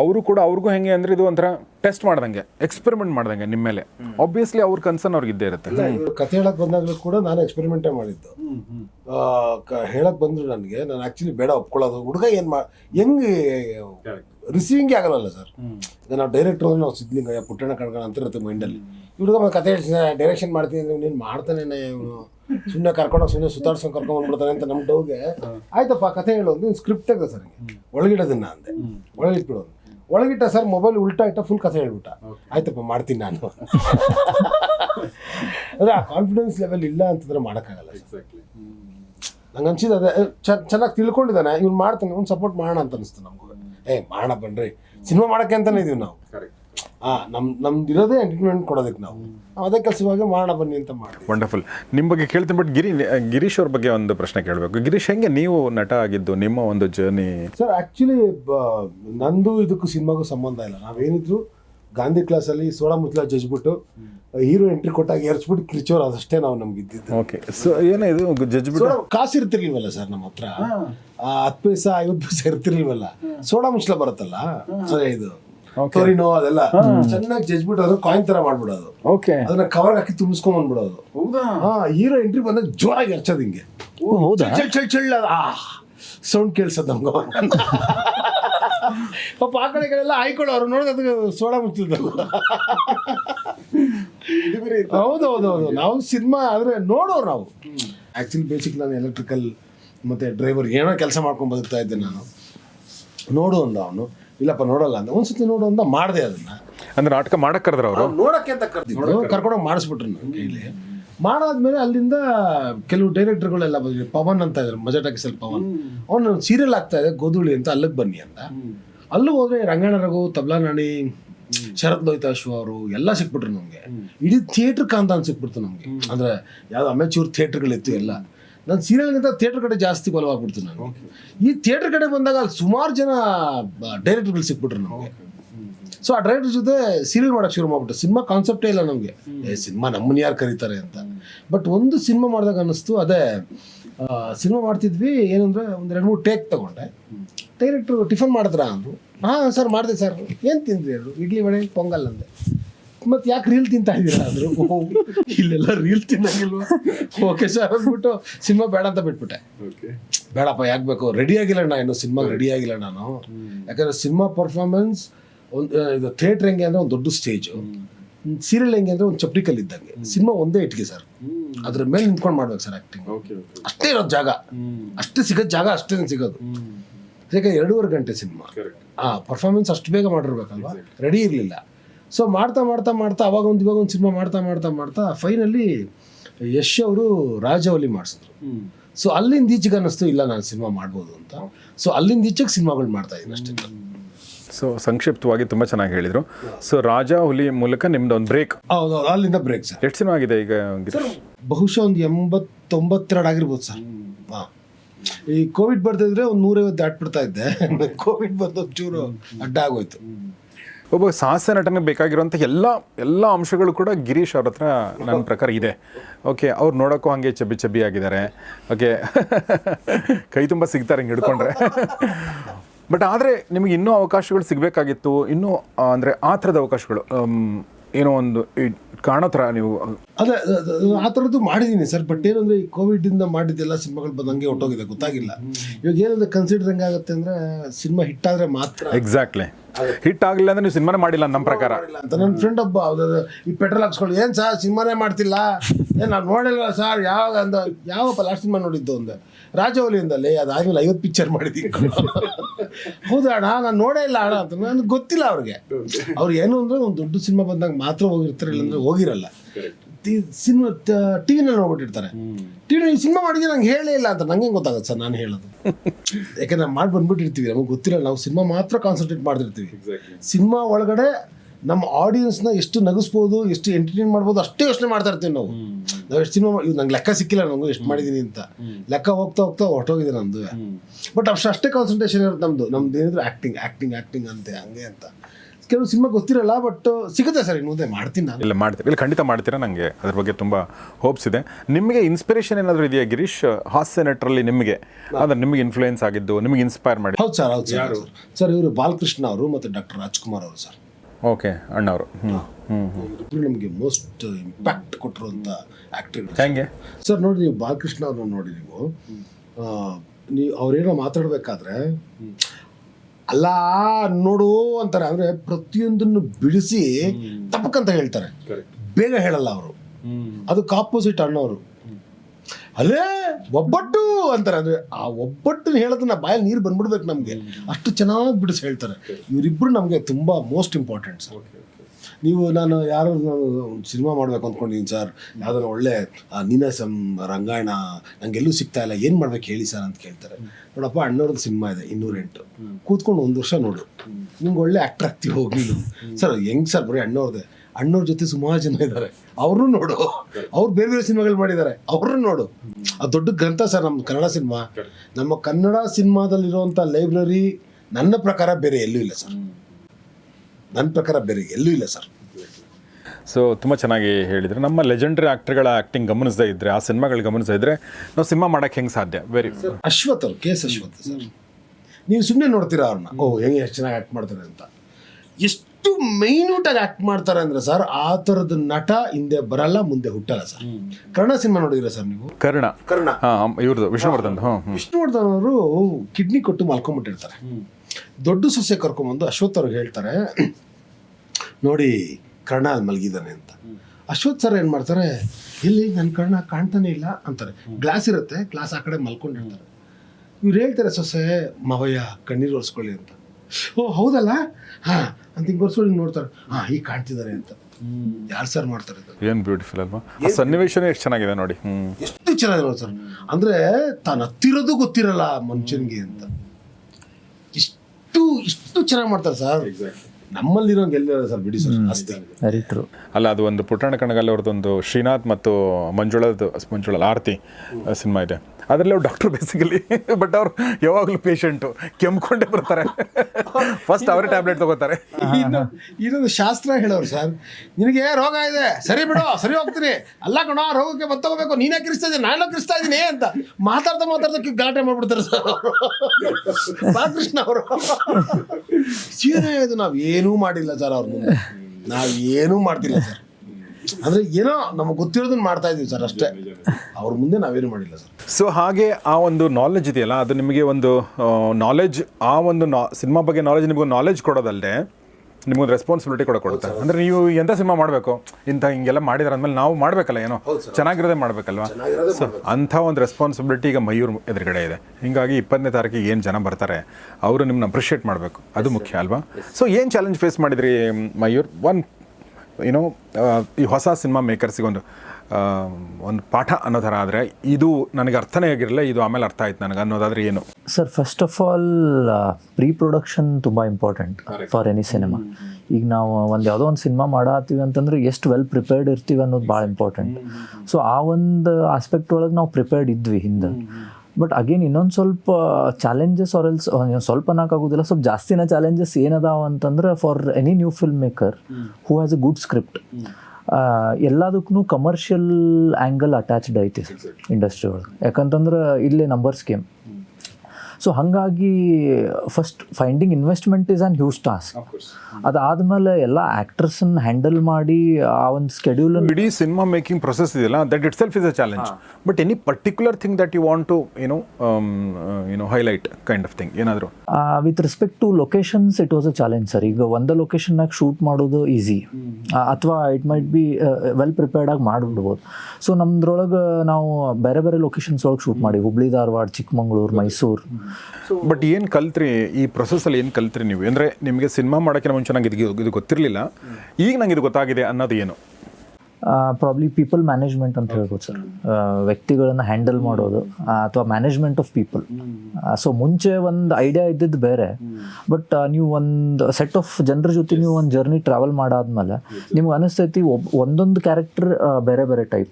ಅವರು ಕೂಡ ಅವ್ರಿಗೂ ಹೆಂಗೆ ಅಂದ್ರೆ ಇದು ಒಂಥರ ಟೆಸ್ಟ್ ಮಾಡ್ದಂಗೆ ಎಕ್ಸ್ಪೆರಿಮೆಂಟ್ ಮಾಡ್ದಂಗೆ ನಿಮ್ಮ ಮೇಲೆ. ಆಬ್ವಿಯಸ್ಲಿ ಅವ್ರ ಕನ್ಸರ್ನ್ ಅವ್ರಿಗೆ ಇದ್ದೇ ಇರುತ್ತೆ. ಕಥೆ ಕತೆ ಹೇಳಕ್ ಬಂದಾಗಲೂ ಕೂಡ ನಾನು ಎಕ್ಸ್ಪೆರಿಮೆಂಟೇ ಮಾಡಿದ್ದು. ಹೇಳಕ್ ಬಂದ್ರು ನನಗೆ. ನಾನು ಆಕ್ಚುಲಿ ಬೇಡ ಒಪ್ಕೊಳ್ಳೋದು. ಹುಡುಗ ಏನ್ ಮಾ ಹೆಂಗೆ ರಿಸೀವಿಂಗ್ ಆಗಲ್ಲ ಸರ್ ನಾವು ಡೈರೆಕ್ಟರ್ ನಾವು ಸಿದ್ಲಿಂಗಯ್ಯ ಪುಟ್ಟಣ್ಣ ಕಣ್ಕಣ ಅಂತ ಇರುತ್ತೆ ಮೈಂಡಲ್ಲಿ ಹುಡುಗ ಮತ್ತೆ ಕತೆ ಹೇಳ್ತೀನಿ ಡೈರೆಕ್ಷನ್ ಮಾಡ್ತೀನಿ ಅಂದ್ರೆ ನೀನು ಮಾಡ್ತಾನೆ ಇವನು. ಸುಮ್ಮನೆ ಕರ್ಕೊಂಡು ಸುಮ್ಮನೆ ಸುತ್ತಾಡ್ಸ್ಕೊಂಡು ಕರ್ಕೊಂಡು ಬಂದ್ಬಿಡ್ತಾನೆ ಅಂತ ನಮ್ಮ ಡೌಗೆ ಆಯ್ತಪ್ಪ ಕತೆ ಹೇಳೋದು ನೀನು ಸ್ಕ್ರಿಪ್ಟ್ ತೆಗ್ದ ಸರ್ ಒಳಗಿಡೋದನ್ನ ಅಂದೆ. ಒಳಗಿಟ್ಬಿಡೋದು. ಒಳಗಿಟ್ಟ ಸರ್ ಮೊಬೈಲ್ ಉಲ್ಟಾ ಇಟ್ಟ ಫುಲ್ ಕತೆ ಹೇಳ್ಬಿಟ್ಟ. ಆಯ್ತಪ್ಪ ಮಾಡ್ತೀನಿ ನಾನು. ಅಂದ್ರೆ ಆ ಕಾನ್ಫಿಡೆನ್ಸ್ ಲೆವೆಲ್ ಇಲ್ಲ ಅಂತಂದ್ರೆ ಮಾಡೋಕ್ಕಾಗಲ್ಲ ನಂಗೆ ಅನ್ಸಿದ್ದು ಅದೇ ಚೆನ್ನಾಗಿ ತಿಳ್ಕೊಂಡಿದ್ದಾನೆ ಇವ್ನು ಮಾಡ್ತಾನೆ ಅವ್ನು ಸಪೋರ್ಟ್ ಮಾಡೋಣ ಅಂತ ಅನಿಸ್ತು ನಮಗೂ. ಏ ಮಾಡೋಣ ಬನ್ರಿ. ಸಿನಿಮಾ ಮಾಡೋಕ್ಕೆ ಅಂತಲೇ ಇದೀವಿ ನಾವು. ಹಾಂ ನಮ್ ನಮ್ದು ಇರೋದೇ ಎಂಟರ್ಟೈನ್ಮೆಂಟ್ ಕೊಡೋದಕ್ಕೆ ನಾವು. ನಾವು ಅದೇ ಕೆಲಸವಾಗಿ ಮಾಡೋಣ ಬನ್ನಿ ಅಂತ ಮಾಡಿ ವಂಡರ್ಫುಲ್ ನಿಮ್ಮ ಬಗ್ಗೆ ಕೇಳ್ತೀನಿ ಬಟ್ ಗಿರಿ ಗಿರೀಶ್ ಅವ್ರ ಬಗ್ಗೆ ಒಂದು ಪ್ರಶ್ನೆ ಕೇಳಬೇಕು. ಗಿರೀಶ್ ಹೆಂಗೆ ನೀವು ನಟ ಆಗಿದ್ದು ನಿಮ್ಮ ಒಂದು ಜರ್ನಿ ಸರ್ ಆ್ಯಕ್ಚುಲಿ ನಂದು ಇದಕ್ಕೂ ಸಿನಿಮಾಗೂ ಸಂಬಂಧ ಇಲ್ಲ. ನಾವೇನಿದ್ರು ಗಾಂಧಿ ಕ್ಲಾಸಲ್ಲಿ ಸೋಡಾ ಮುತ್ಲ ಜಜ್ಬಿಟ್ಟು ಹೀರೋ ಎಂಟ್ರಿ ಕೊಟ್ಟಾಗ ಏರ್ಸ್ಬಿಟ್ಟು ಕಿರ್ಚೋರು ಅದಷ್ಟೇ ನಾವು ನಮ್ಗೆ ಇದ್ದಿದ್ದು. ಓಕೆ ಸೊ ಏನೋ ಇದು ಜಜ್ಬಿಟ್ಟು ಕಾಸು ಇರ್ತಿರ್ಲಿಲ್ವಲ್ಲ ಸರ್ ನಮ್ಮ ಹತ್ರ? ಆ, ಹತ್ತು ಪೈಸ ಐವತ್ತು ಪೈಸಾ ಇರ್ತಿರ್ಲಿಲ್ವಲ್ಲ? ಸೋಡಾ ಮುಚ್ಚಲ ಬರುತ್ತಲ್ಲ? ಸರಿ ಇದು. ತೊರಿನೋ ಅದೆಲ್ಲ ಚೆನ್ನಾಗಿ ಜಜ್ಬಿಟ್ಟು ಅದನ್ನ ಕಾಯಿನ್ ತರ ಮಾಡ್ಬಿಡೋದು. ಓಕೆ ಅದನ್ನ ಕವರ್ ಹಾಕಿ ತುಂಬಿಸ್ಕೊಂಡ್ ಬಂದ್ಬಿಡೋದು. ಹಾ ಹೀರೋ ಎಂಟ್ರಿ ಬಂದಾಗ ಜೋರಾಗಿ ಹರ್ಚೋದು ಹಿಂಗೆ. ಹೌದಾ? ಚಳ್ ಚಳ್ ಚಳ್ ಅದು, ಆ ಸೌಂಡ್ ಕೇಳಿಸೋದು ನಮ್ಗೆ ಪಾಪ ಆ ಕಡೆಗಳೆಲ್ಲ ಎಲ್ಲ ಹಾಯ್ಕೊಳ್ಳೋರು ನೋಡಿದ್ರೆ ಅದಕ್ಕೆ ಸೋಡಾ ಮುಚ್ಚಿದ್ದು ಹೌದು ಹೌದು ಹೌದು. ನಾವು ಸಿನಿಮಾ ಆದ್ರೆ ನೋಡೋರು ನಾವು. ಆ್ಯಕ್ಚುಲಿ ಬೇಸಿಕ್ ನಾನು ಎಲೆಕ್ಟ್ರಿಕಲ್ ಮತ್ತೆ ಡ್ರೈವರ್ ಏನೋ ಕೆಲಸ ಮಾಡ್ಕೊಂಡು ಬದುಕ್ತಾ ಇದ್ದೆ ನಾನು. ನೋಡು ಅಂದ ಅವನು. ಇಲ್ಲಪ್ಪ ನೋಡಲ್ಲ ಅಂದ ಒಂದ್ಸತಿ ನೋಡು ಅಂದ ಮಾಡಿದೆ ಅದನ್ನ. ಅಂದ್ರೆ ನಾಟಕ ಮಾಡಕ್ ಕರೆದ್ರ ಅವರು ನೋಡಕ್ಕೆ ಅಂತ ಕರ್ದಿದ್ರು ಕರ್ಕೊಂಡೋಗಿ ಮಾಡಿಸ್ಬಿಟ್ರು ನನ್ನ ಕೈಲಿ ಮಾಡಾದ್ಮೇಲೆ ಅಲ್ಲಿಂದ ಕೆಲವು ಡೈರೆಕ್ಟರ್ಗಳೆಲ್ಲ ಬಂದ್ರು ಪವನ್ ಅಂತ ಇದ್ರು ಮಜಾಟಕ್ಕೆ ಸ್ವಲ್ಪ ಪವನ್. ಅವನು ಸೀರಿಯಲ್ ಆಗ್ತಾ ಇದೆ ಗೋಧುಳಿ ಅಂತ ಅಲ್ಲಿಗೆ ಬನ್ನಿ ಅಂತ. ಅಲ್ಲೂ ಹೋದ್ರೆ ರಂಗಣ್ಣ ರಘು ತಬ್ಲಾ ನಾಣಿ ಶರತ್ ಲೋಹಿತಾಶ್ವ ಅವರು ಎಲ್ಲ ಸಿಕ್ಬಿಟ್ರು ನಮಗೆ. ಇಡೀ ಥಿಯೇಟರ್ ಕಾಂತ ಅಂತ ಸಿಕ್ಬಿಡ್ತು ನಮಗೆ. ಅಂದ್ರೆ ಯಾವ್ದು ಅಮೆಚೂರ್ ಥಿಯೇಟರ್ಗಳಿತ್ತು ಎಲ್ಲ. ನಾನು ಸೀರಿಯಲ್ಗಿಂತ ಥಿಯೇಟರ್ ಕಡೆ ಜಾಸ್ತಿ ಒಲವಾಗ್ಬಿಡ್ತು ನಾನು. ಈ ಥಿಯೇಟರ್ ಕಡೆ ಬಂದಾಗ ಅಲ್ಲಿ ಸುಮಾರು ಜನ ಡೈರೆಕ್ಟರ್ಗಳು ಸಿಕ್ಬಿಟ್ರು ನಮಗೆ. ಸೊ ಆ ಡೈರೆಕ್ಟರ್ ಜೊತೆ ಸೀರಿಯಲ್ ಮಾಡೋಕ್ಕೆ ಶುರು ಮಾಡ್ಬಿಟ್ಟು. ಸಿನಿಮಾ ಕಾನ್ಸೆಪ್ಟೇ ಇಲ್ಲ ನಮಗೆ. ಏ ಸಿನಿಮಾ ನಮ್ಮನ್ನ ಯಾರು ಕರೀತಾರೆ ಅಂತ. ಬಟ್ ಒಂದು ಸಿನಿಮಾ ಮಾಡಿದಾಗ ಅನ್ನಿಸ್ತು ಅದೇ ಸಿನಿಮಾ ಮಾಡ್ತಿದ್ವಿ ಏನಂದ್ರೆ ಒಂದು ಎರಡು ಮೂರು ಟೇಕ್ ತಗೊಂಡೆ. ಡೈರೆಕ್ಟ್ರು ಟಿಫನ್ ಮಾಡಿದ್ರ ಅಂದರು. ಹಾಂ ಸರ್ ಮಾಡಿದೆ ಸರ್. ಏನು ತಿಂದ್ರಿ ಅವರು ಇಡ್ಲಿ ವಡೆ ಪೊಂಗಲ್ ಅಂದೆ. ಮತ್ತೆ ಯಾಕೆ ರೀಲ್ ತಿಂತಾ ಇದ್ದೀರಾ ಅಂದರು? ಇಲ್ಲೆಲ್ಲ ರೀಲ್ ತಿನ್ನಂಗಿಲ್ವ? ಓಕೆ ಸರ್ ಅಂದ್ಬಿಟ್ಟು ಸಿನಿಮಾ ಬೇಡ ಅಂತ ಬಿಟ್ಬಿಟ್ಟೆ. ಬೇಡಪ್ಪ ಯಾಕೆ ಬೇಕು? ರೆಡಿ ಆಗಿಲ್ಲ ನಾನು ಇನ್ನು ಸಿನಿಮಾ ರೆಡಿ ಆಗಿಲ್ಲ ನಾನು. ಯಾಕಂದ್ರೆ ಸಿನಿಮಾ ಪರ್ಫಾರ್ಮೆನ್ಸ್ ಒಂದು ಇದು ಥಿಯೇಟ್ರ್ ಹೆಂಗೆ ಅಂದರೆ ಒಂದು ದೊಡ್ಡ ಸ್ಟೇಜು ಸೀರಿಯಲ್ ಹೆಂಗೆ ಅಂದರೆ ಒಂದು ಚಪ್ರಿಕಲ್ ಇದ್ದಂಗೆ. ಸಿನಿಮಾ ಒಂದೇ ಇಟ್ಗೆ ಸರ್ ಅದ್ರ ಮೇಲೆ ನಿಂತ್ಕೊಂಡು ಮಾಡ್ಬೇಕು ಸರ್ ಆ್ಯಕ್ಟಿಂಗ್ ಅಷ್ಟೇ ಇರೋದು ಜಾಗ. ಅಷ್ಟೇ ಸಿಗೋದು ಜಾಗ ಅಷ್ಟೇ ಸಿಗೋದು. ಈಗ ಎರಡೂವರೆ ಗಂಟೆ ಸಿನಿಮಾ. ಆ ಪರ್ಫಾರ್ಮೆನ್ಸ್ ಅಷ್ಟು ಬೇಗ ಮಾಡಿರ್ಬೇಕಲ್ವಾ? ರೆಡಿ ಇರಲಿಲ್ಲ. ಸೊ ಮಾಡ್ತಾ ಮಾಡ್ತಾ ಮಾಡ್ತಾ ಅವಾಗ ಒಂದು ಇವಾಗ ಒಂದು ಸಿನಿಮಾ ಮಾಡ್ತಾ ಮಾಡ್ತಾ ಮಾಡ್ತಾ ಫೈನಲಿ ಯಶ್ ಅವರು ರಾಜವಲ್ಲಿ ಮಾಡಿಸಿದ್ರು. ಸೊ ಅಲ್ಲಿಂದ ಈಚೆಗೆ ಅನ್ನಿಸ್ತು ಇಲ್ಲ ನಾನು ಸಿನಿಮಾ ಮಾಡ್ಬೋದು ಅಂತ. ಸೊ ಅಲ್ಲಿಂದ ಈಚೆಗೆ ಸಿನಿಮಾಗಳು ಮಾಡ್ತಾ ಇದ್ದೀನಿ ಅಷ್ಟೇ. ಸೊ ಸಂಕ್ಷಿಪ್ತವಾಗಿ ತುಂಬ ಚೆನ್ನಾಗಿ ಹೇಳಿದರು. ಸೊ ರಾಜ ಹುಲಿ ಮೂಲಕ ನಿಮ್ದು ಒಂದು ಬ್ರೇಕ್ ಹೌದು ಅಲ್ಲಿಂದ ಬ್ರೇಕ್ ಸರ್. ಎಷ್ಟು ಸಿನಿಮಾ ಆಗಿದೆ ಈಗ? ಬಹುಶಃ ಒಂದು ಎಂಬತ್ತೊಂಬತ್ತೆರಡು ಆಗಿರ್ಬೋದು ಸರ್ ಹಾಂ. ಈ ಕೋವಿಡ್ ಬರ್ತಿದ್ರೆ ಒಂದು ನೂರೈವತ್ತು ದಾಟ್ಬಿಡ್ತಾ ಇದ್ದೆ. ಕೋವಿಡ್ ಬಂದು ಚೂರು ಅಡ್ಡ ಆಗೋಯ್ತು. ಒಬ್ಬ ಸಾಹಸ ನಟನೆ ಬೇಕಾಗಿರುವಂಥ ಎಲ್ಲ ಎಲ್ಲ ಅಂಶಗಳು ಕೂಡ ಗಿರೀಶ್ ಅವ್ರ ಹತ್ರ ನನ್ನ ಪ್ರಕಾರ ಇದೆ. ಓಕೆ ಅವ್ರು ನೋಡೋಕ್ಕೂ ಹಂಗೆ ಚಬ್ಬಿ ಚಬ್ಬಿ ಆಗಿದ್ದಾರೆ. ಓಕೆ ಕೈ ತುಂಬ ಸಿಗ್ತಾರೆ ಹಿಂಗೆ ಹಿಡ್ಕೊಂಡ್ರೆ. ಬಟ್ ಆದರೆ ನಿಮಗೆ ಇನ್ನೂ ಅವಕಾಶಗಳು ಸಿಗಬೇಕಾಗಿತ್ತು. ಇನ್ನೂ ಅಂದರೆ ಆ ಥರದ ಅವಕಾಶಗಳು ಏನೋ ಒಂದು ಕಾಣೋ ಥರ ನೀವು ಅದೇ ಆ ಥರದ್ದು ಮಾಡಿದ್ದೀನಿ ಸರ್. ಬಟ್ ಏನಂದ್ರೆ ಈ ಕೋವಿಡ್ ಇಂದ ಮಾಡಿದ್ದೆಲ್ಲ ಸಿನಿಮಾಗಳು ಬಂದಂಗೆ ಹಂಗೆ ಹೊಟ್ಟೋಗಿದೆ ಗೊತ್ತಾಗಿಲ್ಲ. ಇವಾಗ ಏನಂದ್ರೆ ಕನ್ಸಿಡರ್ ಆಗುತ್ತೆ ಅಂದ್ರೆ ಸಿನಿಮಾ ಹಿಟ್ ಆದ್ರೆ ಮಾತ್ರ. ಎಕ್ಸಾಕ್ಟ್ಲಿ ಹಿಟ್ ಆಗಲಿಲ್ಲ ಅಂದರೆ ನೀವು ಸಿನಿಮಾನೇ ಮಾಡಿಲ್ಲ ನಮ್ಮ ಪ್ರಕಾರ. ಅಂತ. ನನ್ನ ಫ್ರೆಂಡ್ ಒಬ್ಬ ಈ ಪೆಟ್ರೋಲ್ ಹಾಕ್ಸ್ಕೊಳ್ಳಿ. ಏನು ಸರ್ ಸಿನಿಮಾನೇ ಮಾಡ್ತಿಲ್ಲ? ಏನು ನಾನು ನೋಡಿಲ್ಲ ಸರ್ ಯಾವಾಗ ಅಂದ ಯಾವಪ್ಪ ಲಾಸ್ಟ್ ಸಿನಿಮಾ ನೋಡಿದ್ದು ಅಂದೆ. ರಾಜವಲಿಯಿಂದಲೇ ಅದಾದ್ಮೇಲೆ ಐವತ್ತು ಪಿಕ್ಚರ್ ಮಾಡಿದ್ದೀನಿ. ಹೌದಾ ಅಣ್ಣ ನಾನು ನೋಡೇ ಇಲ್ಲ ಅಣ್ಣ ಅಂತ. ನನಗೆ ಗೊತ್ತಿಲ್ಲ ಅವ್ರಿಗೆ. ಅವ್ರು ಏನು ಅಂದ್ರೆ ಒಂದು ದೊಡ್ಡ ಸಿನಿಮಾ ಬಂದಾಗ ಮಾತ್ರ ಹೋಗಿರ್ತಾರೆ ಇಲ್ಲಾಂದ್ರೆ ಹೋಗಿರಲ್ಲ. ಸಿನಿಮಾ ಟಿ ವಿನಲ್ಲಿ ನೋಡ್ಬಿಟ್ಟಿರ್ತಾರೆ ಟಿ ವಿ ಸಿನಿಮಾ ಮಾಡಿದ್ರೆ ನಂಗೆ ಹೇಳೇ ಇಲ್ಲ ಅಂತ. ನಂಗೆ ಗೊತ್ತಾಗುತ್ತೆ ಸರ್ ನಾನು ಹೇಳೋದು? ಯಾಕಂದ್ರೆ ನಾವು ಮಾಡಿ ಬಂದ್ಬಿಟ್ಟಿರ್ತೀವಿ. ನಮಗೆ ಗೊತ್ತಿಲ್ಲ ನಾವು ಸಿನಿಮಾ ಮಾತ್ರ ಕಾನ್ಸಂಟ್ರೇಟ್ ಮಾಡ್ತಿರ್ತೀವಿ. ಸಿನಿಮಾ ಒಳಗಡೆ ನಮ್ಮ ಆಡಿಯನ್ಸ್ನ ಎಷ್ಟು ನಗಿಸ್ಬೋದು ಎಷ್ಟು ಎಂಟರ್ಟೈನ್ ಮಾಡ್ಬೋದು ಅಷ್ಟೇ ಯೋಚನೆ ಮಾಡ್ತಾ ಇರ್ತೀವಿ ನಾವು. ನಾವು ಎಷ್ಟು ಸಿನಿಮಾ ಇವ್ ನಂಗೆ ಲೆಕ್ಕ ಸಿಕ್ಕಿಲ್ಲ ನನಗೂ ಎಷ್ಟು ಮಾಡಿದ್ದೀನಿ ಅಂತ. ಲೆಕ್ಕ ಹೋಗ್ತಾ ಹೋಗ್ತಾ ಹೊರಟೋಗಿದೆ ನಮ್ಮದು ಬಟ್ ಅಷ್ಟು ಅಷ್ಟೇ ಕಾನ್ಸಂಟ್ರೇಷನ್ ಇರುತ್ತೆ ನಮ್ಮದು ನಮ್ದು ಏನಿದ್ರು ಆ್ಯಕ್ಟಿಂಗ್ ಆ್ಯಕ್ಟಿಂಗ್ ಆ್ಯಕ್ಟಿಂಗ್ ಅಂತೆ ಹಂಗೆ ಅಂತ. ಕೆಲವು ಸಿನಿಮಾ ಗೊತ್ತಿರಲ್ಲ ಬಟ್ ಸಿಗುತ್ತೆ ಸರ್ ಇನ್ನು ಮುಂದೆ. ಮಾಡ್ತೀನಿ ನಾನು. ಇಲ್ಲ ಮಾಡ್ತೀನಿ. ಇಲ್ಲ ಖಂಡಿತ ಮಾಡ್ತೀರಾ? ನನಗೆ ಅದ್ರ ಬಗ್ಗೆ ತುಂಬ ಹೋಪ್ಸ್ ಇದೆ. ನಿಮಗೆ ಇನ್ಸ್ಪಿರೇಷನ್ ಏನಾದರೂ ಇದೆಯಾ ಗಿರೀಶ್? ಹಾಸ್ಯ ನಟರಲ್ಲಿ ನಿಮಗೆ. ಅಂದ್ರೆ ನಿಮಗೆ ಇನ್ಫ್ಲೂಯೆನ್ಸ್ ಆಗಿದ್ದು ನಿಮಗೆ ಇನ್ಸ್ಪೈರ್ ಮಾಡಿ ಹೌದು ಸರ್ ಹೌದು ಸರ್ ಸರ್. ಇವರು ಬಾಲಕೃಷ್ಣ ಅವರು ಮತ್ತು ಡಾಕ್ಟರ್ ರಾಜ್ಕುಮಾರ್ ಅವರು ಸರ್. ಓಕೆ ಅಣ್ಣವರು. ಇವರಿಬ್ಬರು ನಮಗೆ ಮೋಸ್ಟ್ ಇಂಪ್ಯಾಕ್ಟ್ ಕೊಟ್ಟಿರುವಂಥ ಆ್ಯಕ್ಟರ್ ಹೆಂಗೆ? ಸರ್ ನೋಡಿ ನೀವು ಬಾಲಕೃಷ್ಣ ಅವ್ರನ್ನ ನೋಡಿ ನೀವು. ನೀವು ಅವ್ರೇನೋ ಮಾತಾಡಬೇಕಾದ್ರೆ ಅಲ್ಲ ನೋಡು ಅಂತಾರೆ. ಅಂದರೆ ಪ್ರತಿಯೊಂದನ್ನು ಬಿಡಿಸಿ ತಪ್ಪಕ್ಕಂತ ಹೇಳ್ತಾರೆ. ಬೇಗ ಹೇಳಲ್ಲ ಅವರು. ಅದಕ್ಕೆ ಆಪೋಸಿಟ್ ಅಣ್ಣವರು. ಅಲ್ಲೇ ಒಬ್ಬಟ್ಟು ಅಂತಾರೆ. ಅಂದರೆ ಆ ಒಬ್ಬಟ್ಟು ಹೇಳೋದನ್ನ ಬಾಯಲ್ಲಿ ನೀರು ಬಂದ್ಬಿಡ್ಬೇಕು ನಮಗೆ. ಅಷ್ಟು ಚೆನ್ನಾಗಿ ಬಿಡಿಸಿ ಹೇಳ್ತಾರೆ. ಇವರಿಬ್ಬರು ನಮಗೆ ತುಂಬ ಮೋಸ್ಟ್ ಇಂಪಾರ್ಟೆಂಟ್ ಸರ್ ನೀವು ನಾನು ಯಾರು ಸಿನಿಮಾ ಮಾಡ್ಬೇಕು ಅಂದ್ಕೊಂಡಿದ್ದೀನಿ ಸರ್ ಯಾವ್ದಾರು ಒಳ್ಳೆ ನೀನಾಸಂ ರಂಗಾಯಣ ನಂಗೆಲ್ಲೂ ಸಿಗ್ತಾ ಇಲ್ಲ. ಏನು ಮಾಡ್ಬೇಕು ಹೇಳಿ ಸರ್ ಅಂತ ಕೇಳ್ತಾರೆ. ನೋಡಪ್ಪ ಅಣ್ಣವ್ರದ್ದು ಸಿನಿಮಾ ಇದೆ ಇನ್ನೂರೆಂಟು. ಕೂತ್ಕೊಂಡು ಒಂದು ವರ್ಷ ನೋಡು. ನಿಮ್ಗೆ ಒಳ್ಳೆ ಆಕ್ಟರ್ ಆಗ್ತೀವಿ ಹೋಗಿ ಸರ್ ಹೆಂಗ್ ಸರ್ ಬರೀ ಅಣ್ಣವ್ರದ್ದೆ? ಅಣ್ಣವ್ರ ಜೊತೆ ಸುಮಾರು ಜನ ಇದ್ದಾರೆ ಅವ್ರನ್ನೂ ನೋಡು. ಅವ್ರು ಬೇರೆ ಬೇರೆ ಸಿನಿಮಾಗಳು ಮಾಡಿದ್ದಾರೆ ಅವ್ರನ್ನೂ ನೋಡು. ಅದು ದೊಡ್ಡ ಗ್ರಂಥ ಸರ್ ನಮ್ಮ ಕನ್ನಡ ಸಿನಿಮಾ. ನಮ್ಮ ಕನ್ನಡ ಸಿನಿಮಾದಲ್ಲಿರುವಂಥ ಲೈಬ್ರರಿ ನನ್ನ ಪ್ರಕಾರ ಬೇರೆ ಎಲ್ಲೂ ಇಲ್ಲ ಸರ್. ನನ್ನ ಪ್ರಕಾರ ಬೇರೆ ಎಲ್ಲೂ ಇಲ್ಲ ಸರ್. ಸೊ ತುಂಬ ಚೆನ್ನಾಗಿ ಹೇಳಿದರೆ. ನಮ್ಮ ಲೆಜೆಂಡ್ರಿ ಆ್ಯಕ್ಟರ್ಗಳ ಆ್ಯಕ್ಟಿಂಗ್ ಗಮನಿಸದೇ ಇದ್ದರೆ ಆ ಸಿನಿಮಾಗಳು ಗಮನಿಸದೇ ಇದ್ದರೆ ನಾವು ಸಿನಿಮಾ ಮಾಡೋಕ್ಕೆ ಹೆಂಗೆ ಸಾಧ್ಯ? ವೆರಿ ಅಶ್ವತ್ ಅವ್ರು ಕೆ ಎಸ್ ಅಶ್ವಥ್ ಸರ್. ನೀವು ಸುಮ್ಮನೆ ನೋಡ್ತೀರಾ ಅವ್ರನ್ನ ಓ ಹೆಂಗೆ ಎಷ್ಟು ಚೆನ್ನಾಗಿ ಆ್ಯಕ್ಟ್ ಮಾಡ್ತಾರೆ ಅಂತ. ಎಷ್ಟು ಮೈನ್ಯೂಟಾಗಿ ಆಕ್ಟ್ ಮಾಡ್ತಾರೆ ಅಂದ್ರೆ ಸರ್ ಆ ಥರದ ನಟ ಹಿಂದೆ ಬರಲ್ಲ ಮುಂದೆ ಹುಟ್ಟಲ್ಲ ಸರ್ ಕರ್ಣ ಸಿನಿಮಾ ನೋಡಿದ್ರ ಸರ್ ನೀವು? ಕರ್ಣ. ಕರ್ಣ. ಹಾಂ ಇವ್ರದ್ದು ವಿಷ್ಣುವರ್ಧನ್ ವಿಷ್ಣುವರ್ಧನ್ ಅವರು ಕಿಡ್ನಿ ಕೊಟ್ಟು ಮಲ್ಕೊಂಬಿಟ್ಟಿರ್ತಾರೆ. ದೊಡ್ಡ ಸೊಸೆ ಕರ್ಕೊಂಬಂದು ಅಶ್ವಥ್ ಅವ್ರಿಗೆ ಹೇಳ್ತಾರೆ ನೋಡಿ ಕರ್ಣ ಅಲ್ಲಿ ಮಲಗಿದ್ದಾನೆ ಅಂತ. ಅಶ್ವಥ್ ಸರ್ ಏನು ಮಾಡ್ತಾರೆ ಇಲ್ಲಿ ನನ್ನ ಕರ್ಣ ಕಾಣ್ತಾನೆ ಇಲ್ಲ ಅಂತಾರೆ. ಗ್ಲಾಸ್ ಇರುತ್ತೆ ಗ್ಲಾಸ್ ಆ ಕಡೆ ಮಲ್ಕೊಂಡಿರ್ತಾರೆ. ಇವ್ರು ಹೇಳ್ತಾರೆ ಸೊಸೆ ಮಾವಯ್ಯ ಕಣ್ಣೀರು ಒರೆಸ್ಕೊಳ್ಳಿ ಅಂತ. ಓ ಹೌದಲ್ಲ? ಹಾಂ ಅಂತ ಹಿಂಗೆ ಒರೆಸ್ಕೊಳ್ಳಿ ನೋಡ್ತಾರೆ. ಹಾಂ ಈಗ ಕಾಣ್ತಿದ್ದಾರೆ ಅಂತ. ಯಾರು ಸರ್ ಮಾಡ್ತಾರೆ ಏನು ಬ್ಯೂಟಿಫುಲ್ ಅಲ್ವಾ? ಆ ಸನ್ನಿವೇಶನೇ ಎಷ್ಟು ಚೆನ್ನಾಗಿದೆ ನೋಡಿ. ಎಷ್ಟು ಚೆನ್ನಾಗಿದೆ ಸರ್ ಅಂದರೆ ತಾನು ಹತ್ತಿರೋದು ಗೊತ್ತಿರಲ್ಲ ಮನುಷ್ಯನಿಗೆ ಅಂತ. ಇಷ್ಟು ಇಷ್ಟು ಚೆನ್ನಾಗಿ ಮಾಡ್ತಾರೆ ಸರ್ ನಮ್ಮಲ್ಲಿರೋ ಗೆಲ್ಲ ಸರ್ ಬಿಡಿ ಸರ್ ಅಷ್ಟೇ. ಅಲ್ಲ ಅದು ಒಂದು ಪುಟ್ಟಣ ಕಣಗಲ್ ಅವ್ರದ್ದೊಂದು ಶ್ರೀನಾಥ್ ಮತ್ತು ಮಂಜುಳದ ಮಂಜುಳ ಆರತಿ ಸಿನಿಮಾ ಇದೆ. ಅದರಲ್ಲಿ ಅವ್ರು ಡಾಕ್ಟರ್ ಬೇಸಿಕಲಿ ಬಟ್ ಅವ್ರು ಯಾವಾಗಲೂ ಪೇಷಂಟು ಕೆಮ್ಕೊಂಡೇ ಬರ್ತಾರೆ. ಫಸ್ಟ್ ಅವರೇ ಟ್ಯಾಬ್ಲೆಟ್ ತಗೋತಾರೆ. ಇದೊಂದು ಶಾಸ್ತ್ರ ಹೇಳೋರು ಸರ್. ನಿನಗೆ ರೋಗ ಇದೆ, ಸರಿ ಬಿಡು, ಸರಿ ಹೋಗ್ತೀನಿ. ಅಲ್ಲ ಕಣ ರೋಗಕ್ಕೆ ಬತ್ತೋಗಬೇಕು ನೀನೇ ಕಿರಿಸ್ತಾ ಇದ್ದೀನಿ ನಾನು ಕಿರಿಸ್ತಾ ಇದ್ದೀನಿ ಅಂತ ಮಾತಾಡ್ತಾ ಮಾತಾಡ್ತಾ ಗಲಾಟೆ ಮಾಡ್ಬಿಡ್ತಾರೆ ಸರ್ ಬಾಲಕೃಷ್ಣ ಅವರು. ಸೀರೆ ಇದು ನಾವು ಏನೂ ಮಾಡಿಲ್ಲ ಸರ್ ಅವ್ರ ಮುಂದೆ. ನಾವು ಏನೂ ಮಾಡ್ತಿಲ್ಲ ಸರ್. ಅಂದ್ರೆ ಏನೋ ನಮಗೆ ಗೊತ್ತಿರೋದನ್ನ ಮಾಡ್ತಾ ಇದೀವಿ ಸರ್ ಅಷ್ಟೇ. ಅವ್ರ ಮುಂದೆ ನಾವೇನು ಮಾಡಿಲ್ಲ ಸರ್. ಸೊ ಹಾಗೆ ಆ ಒಂದು ನಾಲೆಜ್ ಇದೆಯಲ್ಲ ಅದು ನಿಮಗೆ ಒಂದು ನಾಲೆಜ್ ಆ ಒಂದು ನಾ ಸಿನಿಮಾ ಬಗ್ಗೆ ನಾಲೆಜ್ ನಿಮಗೆ ನಾಲೆಜ್ ಕೊಡೋದಲ್ಲದೆ ನಿಮಗೊಂದು ರೆಸ್ಪಾನ್ಸಿಬಿಲಿಟಿ ಕೂಡ ಕೊಡುತ್ತೆ. ಅಂದರೆ ನೀವು ಎಂಥ ಸಿನಿಮಾ ಮಾಡಬೇಕು? ಇಂಥ ಹಿಂಗೆಲ್ಲ ಮಾಡಿದಾರೆ ಅಂದ್ಮೇಲೆ ನಾವು ಮಾಡಬೇಕಲ್ಲ ಏನೋ? ಚೆನ್ನಾಗಿರೋದೇ ಮಾಡಬೇಕಲ್ವಾ? ಸೊ ಅಂಥ ಒಂದು ರೆಸ್ಪಾನ್ಸಿಬಿಲಿಟಿ ಈಗ ಮಯೂರ್ ಎದುರುಗಡೆ ಇದೆ. ಹೀಗಾಗಿ ಇಪ್ಪತ್ತನೇ ತಾರೀಕಿಗೆ ಏನು ಜನ ಬರ್ತಾರೆ ಅವರು ನಿಮ್ಮನ್ನ ಅಪ್ರಿಷಿಯೇಟ್ ಮಾಡಬೇಕು. ಅದು ಮುಖ್ಯ ಅಲ್ವಾ? ಸೊ ಏನು ಚಾಲೆಂಜ್ ಫೇಸ್ ಮಾಡಿದ್ರಿ ಮಯೂರ್? ಒನ್ ಏನೋ ಈ ಹೊಸ ಸಿನಿಮಾ ಮೇಕರ್ಸಿಗೊಂದು ಒಂದು ಒಂದು ಪಾಠ ಅನ್ನೋ ಥರ ಆದರೆ ಇದು ನನಗೆ ಅರ್ಥನೇ ಆಗಿರಲಿಲ್ಲ ಇದು ಆಮೇಲೆ ಅರ್ಥ ಆಯ್ತು ನನಗೆ ಅನ್ನೋದಾದ್ರೆ ಏನು? Sir first of all pre production ತುಂಬ ಇಂಪಾರ್ಟೆಂಟ್ ಫಾರ್ ಎನಿ ಸಿನಿಮಾ ಈಗ ನಾವು ಒಂದು ಯಾವುದೋ ಒಂದು ಸಿನಿಮಾ ಮಾಡತ್ತೀವಿ ಅಂತಂದ್ರೆ ಎಷ್ಟು ವೆಲ್ ಪ್ರಿಪೇರ್ಡ್ ಇರ್ತೀವಿ ಅನ್ನೋದು ಭಾಳ ಇಂಪಾರ್ಟೆಂಟ್ ಸೊ ಆ ಒಂದು ಆಸ್ಪೆಕ್ಟ್ ಒಳಗೆ ನಾವು ಪ್ರಿಪೇರ್ಡ್ ಇದ್ವಿ ಹಿಂದೆ. ಬಟ್ ಅಗೇನ್ ಇನ್ನೊಂದು ಸ್ವಲ್ಪ ಚಾಲೆಂಜಸ್ ಆರ್ ಎಲ್ಸ್ ಸ್ವಲ್ಪ ನಾಕಾಗೋದಿಲ್ಲ ಸ್ವಲ್ಪ ಜಾಸ್ತಿನ ಚಾಲೆಂಜಸ್ ಏನದಾವ ಅಂತಂದ್ರೆ for any new film maker who has a good script ಎಲ್ಲದಕ್ಕೂ ಕಮರ್ಷಿಯಲ್ ಆ್ಯಂಗಲ್ ಅಟ್ಯಾಚ್ಡ್ ಐತಿ ಇಂಡಸ್ಟ್ರಿ ಒಳಗೆ. ಯಾಕಂತಂದ್ರೆ ಇಲ್ಲೇ ನಂಬರ್ಸ್ ಗೇಮ್ ಸೊ ಹಾಗಾಗಿ first finding investment is an huge task ಅದಾದಮೇಲೆ ಎಲ್ಲ ಆ್ಯಕ್ಟರ್ಸನ್ನ ಹ್ಯಾಂಡಲ್ ಮಾಡಿ ಆ ಒಂದು ಸ್ಕೆಡ್ಯೂಲ್ ಇಡೀ ಸಿನಿಮಾ ಮೇಕಿಂಗ್ ಪ್ರೊಸೆಸ್ ಇದೆಯಲ್ಲ that itself is a challenge but any particular thing that you want to ಏನೋ ಏನೋ ಹೈಲೈಟ್ ಕೈಂಡ್ ಆಫ್ ಥಿಂಗ್ ಏನಾದರೂ? With respect to locations it was a challenge sir ಈಗ ಒಂದೇ ಲೊಕೇಶನ್ನಾಗ ಶೂಟ್ ಮಾಡೋದು easy ಅಥವಾ it might be well prepared ಆಗಿ ಮಾಡಿಬಿಡ್ಬೋದು. ಸೊ ನಮ್ದ್ರೊಳಗೆ ನಾವು ಬೇರೆ ಬೇರೆ ಲೊಕೇಶನ್ಸ್ ಒಳಗೆ ಶೂಟ್ ಮಾಡಿ. ಹುಬ್ಳಿ ಧಾರವಾಡ ಚಿಕ್ಕಮಂಗ್ಳೂರು ಮೈಸೂರು. ಬಟ್ ಏನು ಕಲ್ತ್ರಿ ಈ ಪ್ರೊಸೆಸಲ್ಲಿ ಏನು ಕಲ್ತ್ರಿ ನೀವು? ಅಂದರೆ ನಿಮಗೆ ಸಿನಿಮಾ ಮಾಡೋಕ್ಕಿಂತ ಮುಂಚೆ ನಂಗೆ ಇದು ಇದು ಗೊತ್ತಿರಲಿಲ್ಲ. ಈಗ ನಂಗೆ ಇದು ಗೊತ್ತಾಗಿದೆ ಅನ್ನೋದು ಏನು? ಪ್ರಾಬ್ಲಿ ಪೀಪಲ್ ಮ್ಯಾನೇಜ್ಮೆಂಟ್ ಅಂತ ಹೇಳ್ಬೋದು ಸರ್ ವ್ಯಕ್ತಿಗಳನ್ನ ಹ್ಯಾಂಡಲ್ ಮಾಡೋದು ಅಥವಾ ಮ್ಯಾನೇಜ್ಮೆಂಟ್ ಆಫ್ ಪೀಪಲ್ ಸೊ ಮುಂಚೆ ಒಂದು ಐಡಿಯಾ ಇದ್ದಿದ್ದು ಬೇರೆ. ಬಟ್ ನೀವು ಒಂದು ಸೆಟ್ ಆಫ್ ಜನರ ಜೊತೆ ನೀವು ಒಂದು ಜರ್ನಿ ಟ್ರಾವೆಲ್ ಮಾಡಾದ್ಮೇಲೆ ನಿಮ್ಗೆ ಅನಿಸ್ತೈತಿ ಒಂದೊಂದು ಕ್ಯಾರೆಕ್ಟರ್ ಬೇರೆ ಬೇರೆ ಟೈಪ್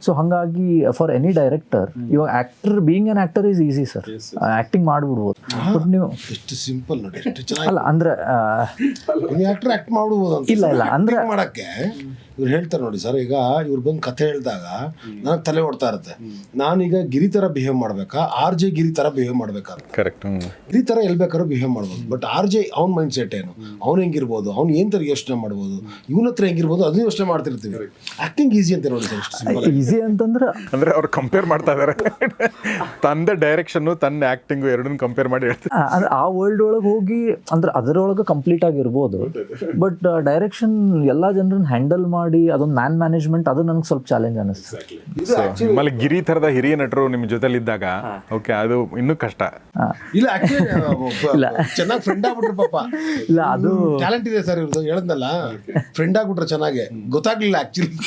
ಸೊ ಹಾಗಾಗಿ ಫಾರ್ ಎನಿ ಡೈರೆಕ್ಟರ್ ಇವಾಗ actor being an actor is easy sir acting ಮಾಡಿಬಿಡ್ಬೋದು. But ನೀವು ಎಷ್ಟು ಸಿಂಪಲ್ ಅಲ್ಲ ಅಂದರೆ ಇಲ್ಲ, ಇಲ್ಲ, ಅಂದ್ರೆ- ಮಾಡಕ್ಕೆ? ಇವ್ರು ಹೇಳ್ತಾರೆ ನೋಡಿ ಸರ್ ಈಗ ಇವ್ರು ಬಂದು ಕಥೆ ಹೇಳಿದಾಗ ನನಗೆ ತಲೆ ಓಡ್ತಾ ಇರುತ್ತೆ. ನಾನೀಗ ಗಿರಿ ಥರ ಬಿಹೇವ್ ಮಾಡಬೇಕಾ? ಆರ್ ಜೆ ಗಿರಿ ಥರ ಬಿಹೇವ್ ಮಾಡಬೇಕಾ ಕರೆಕ್ಟ್ ಗಿರಿ ಥರ ಎಲ್ಲಿ ಬೇಕಾದ್ರೂ ಬಿಹೇವ್ ಮಾಡ್ಬೋದು. ಬಟ್ ಆರ್ ಜೆ ಅವ್ನ ಮೈಂಡ್ ಸೆಟ್ ಏನು ಅವ್ನು ಹೆಂಗಿರ್ಬೋದು? ಅವ್ನು ಏನು ಥರ ಯೋಚನೆ ಮಾಡ್ಬೋದು? ಇವನ ಹತ್ರ ಹೆಂಗಿರ್ಬೋದು? ಅದನ್ನ ಯೋಚನೆ ಮಾಡ್ತಿರ್ತೀವಿ. ಆ್ಯಕ್ಟಿಂಗ್ ಈಸಿ ಅಂತ ನೋಡಿ ಸರ್ ಈಸಿ ಅಂತಂದ್ರೆ ಅಂದ್ರೆ ಅವ್ರು ಕಂಪೇರ್ ಮಾಡ್ತಾ ಇದ್ದಾರೆ ತಂದ ಡೈರೆಕ್ಷನ್ನು ತನ್ನ ಆ್ಯಕ್ಟಿಂಗು ಎರಡನ್ನೂ ಕಂಪೇರ್ ಮಾಡಿ ಹೇಳ್ತಾರೆ. ಆ, ಅಂದ್ರೆ ಆ ವರ್ಲ್ಡ್ ಒಳಗೆ ಹೋಗಿ ಅಂದ್ರೆ ಅದರೊಳಗೆ ಕಂಪ್ಲೀಟ್ ಆಗಿರ್ಬೋದು. ಬಟ್ ಡೈರೆಕ್ಷನ್ ಎಲ್ಲ ಜನರನ್ನ ಹ್ಯಾಂಡಲ್ ಮಾಡಿ ಅದೊಂದು ಮ್ಯಾನ್ ಮ್ಯಾನೇಜ್ಮೆಂಟ್ ಅದು ನನಗೆ ಸ್ವಲ್ಪ ಚಾಲೆಂಜ್ ಅನಿಸ್ತು ನಿಮ್ಮಲ್ಲಿ ಗಿರಿ ಥರದ ಹಿರಿಯ ನಟರು ನಿಮ್ಮ ಜೊತೆಲಿ ಇದ್ದಾಗ ಓಕೆ ಅದು ಇನ್ನೂ ಕಷ್ಟ. ಇಲ್ಲ ಇಲ್ಲ. ಚೆನ್ನಾಗಿ ಫ್ರೆಂಡ್ ಆಗ್ಬಿಟ್ರು ಪಾಪ. ಇಲ್ಲ ಅದು ಟ್ಯಾಲೆಂಟ್ ಇದೆ ಸರ್ ಇವ್ರದ್ದು ಹೇಳಿದ್ನಲ್ಲ. ಫ್ರೆಂಡ್ ಆಗ್ಬಿಟ್ರೆ ಚೆನ್ನಾಗೆ. ಗೊತ್ತಾಗ್ಲಿಲ್ಲ ಆಕ್ಚುಲಿ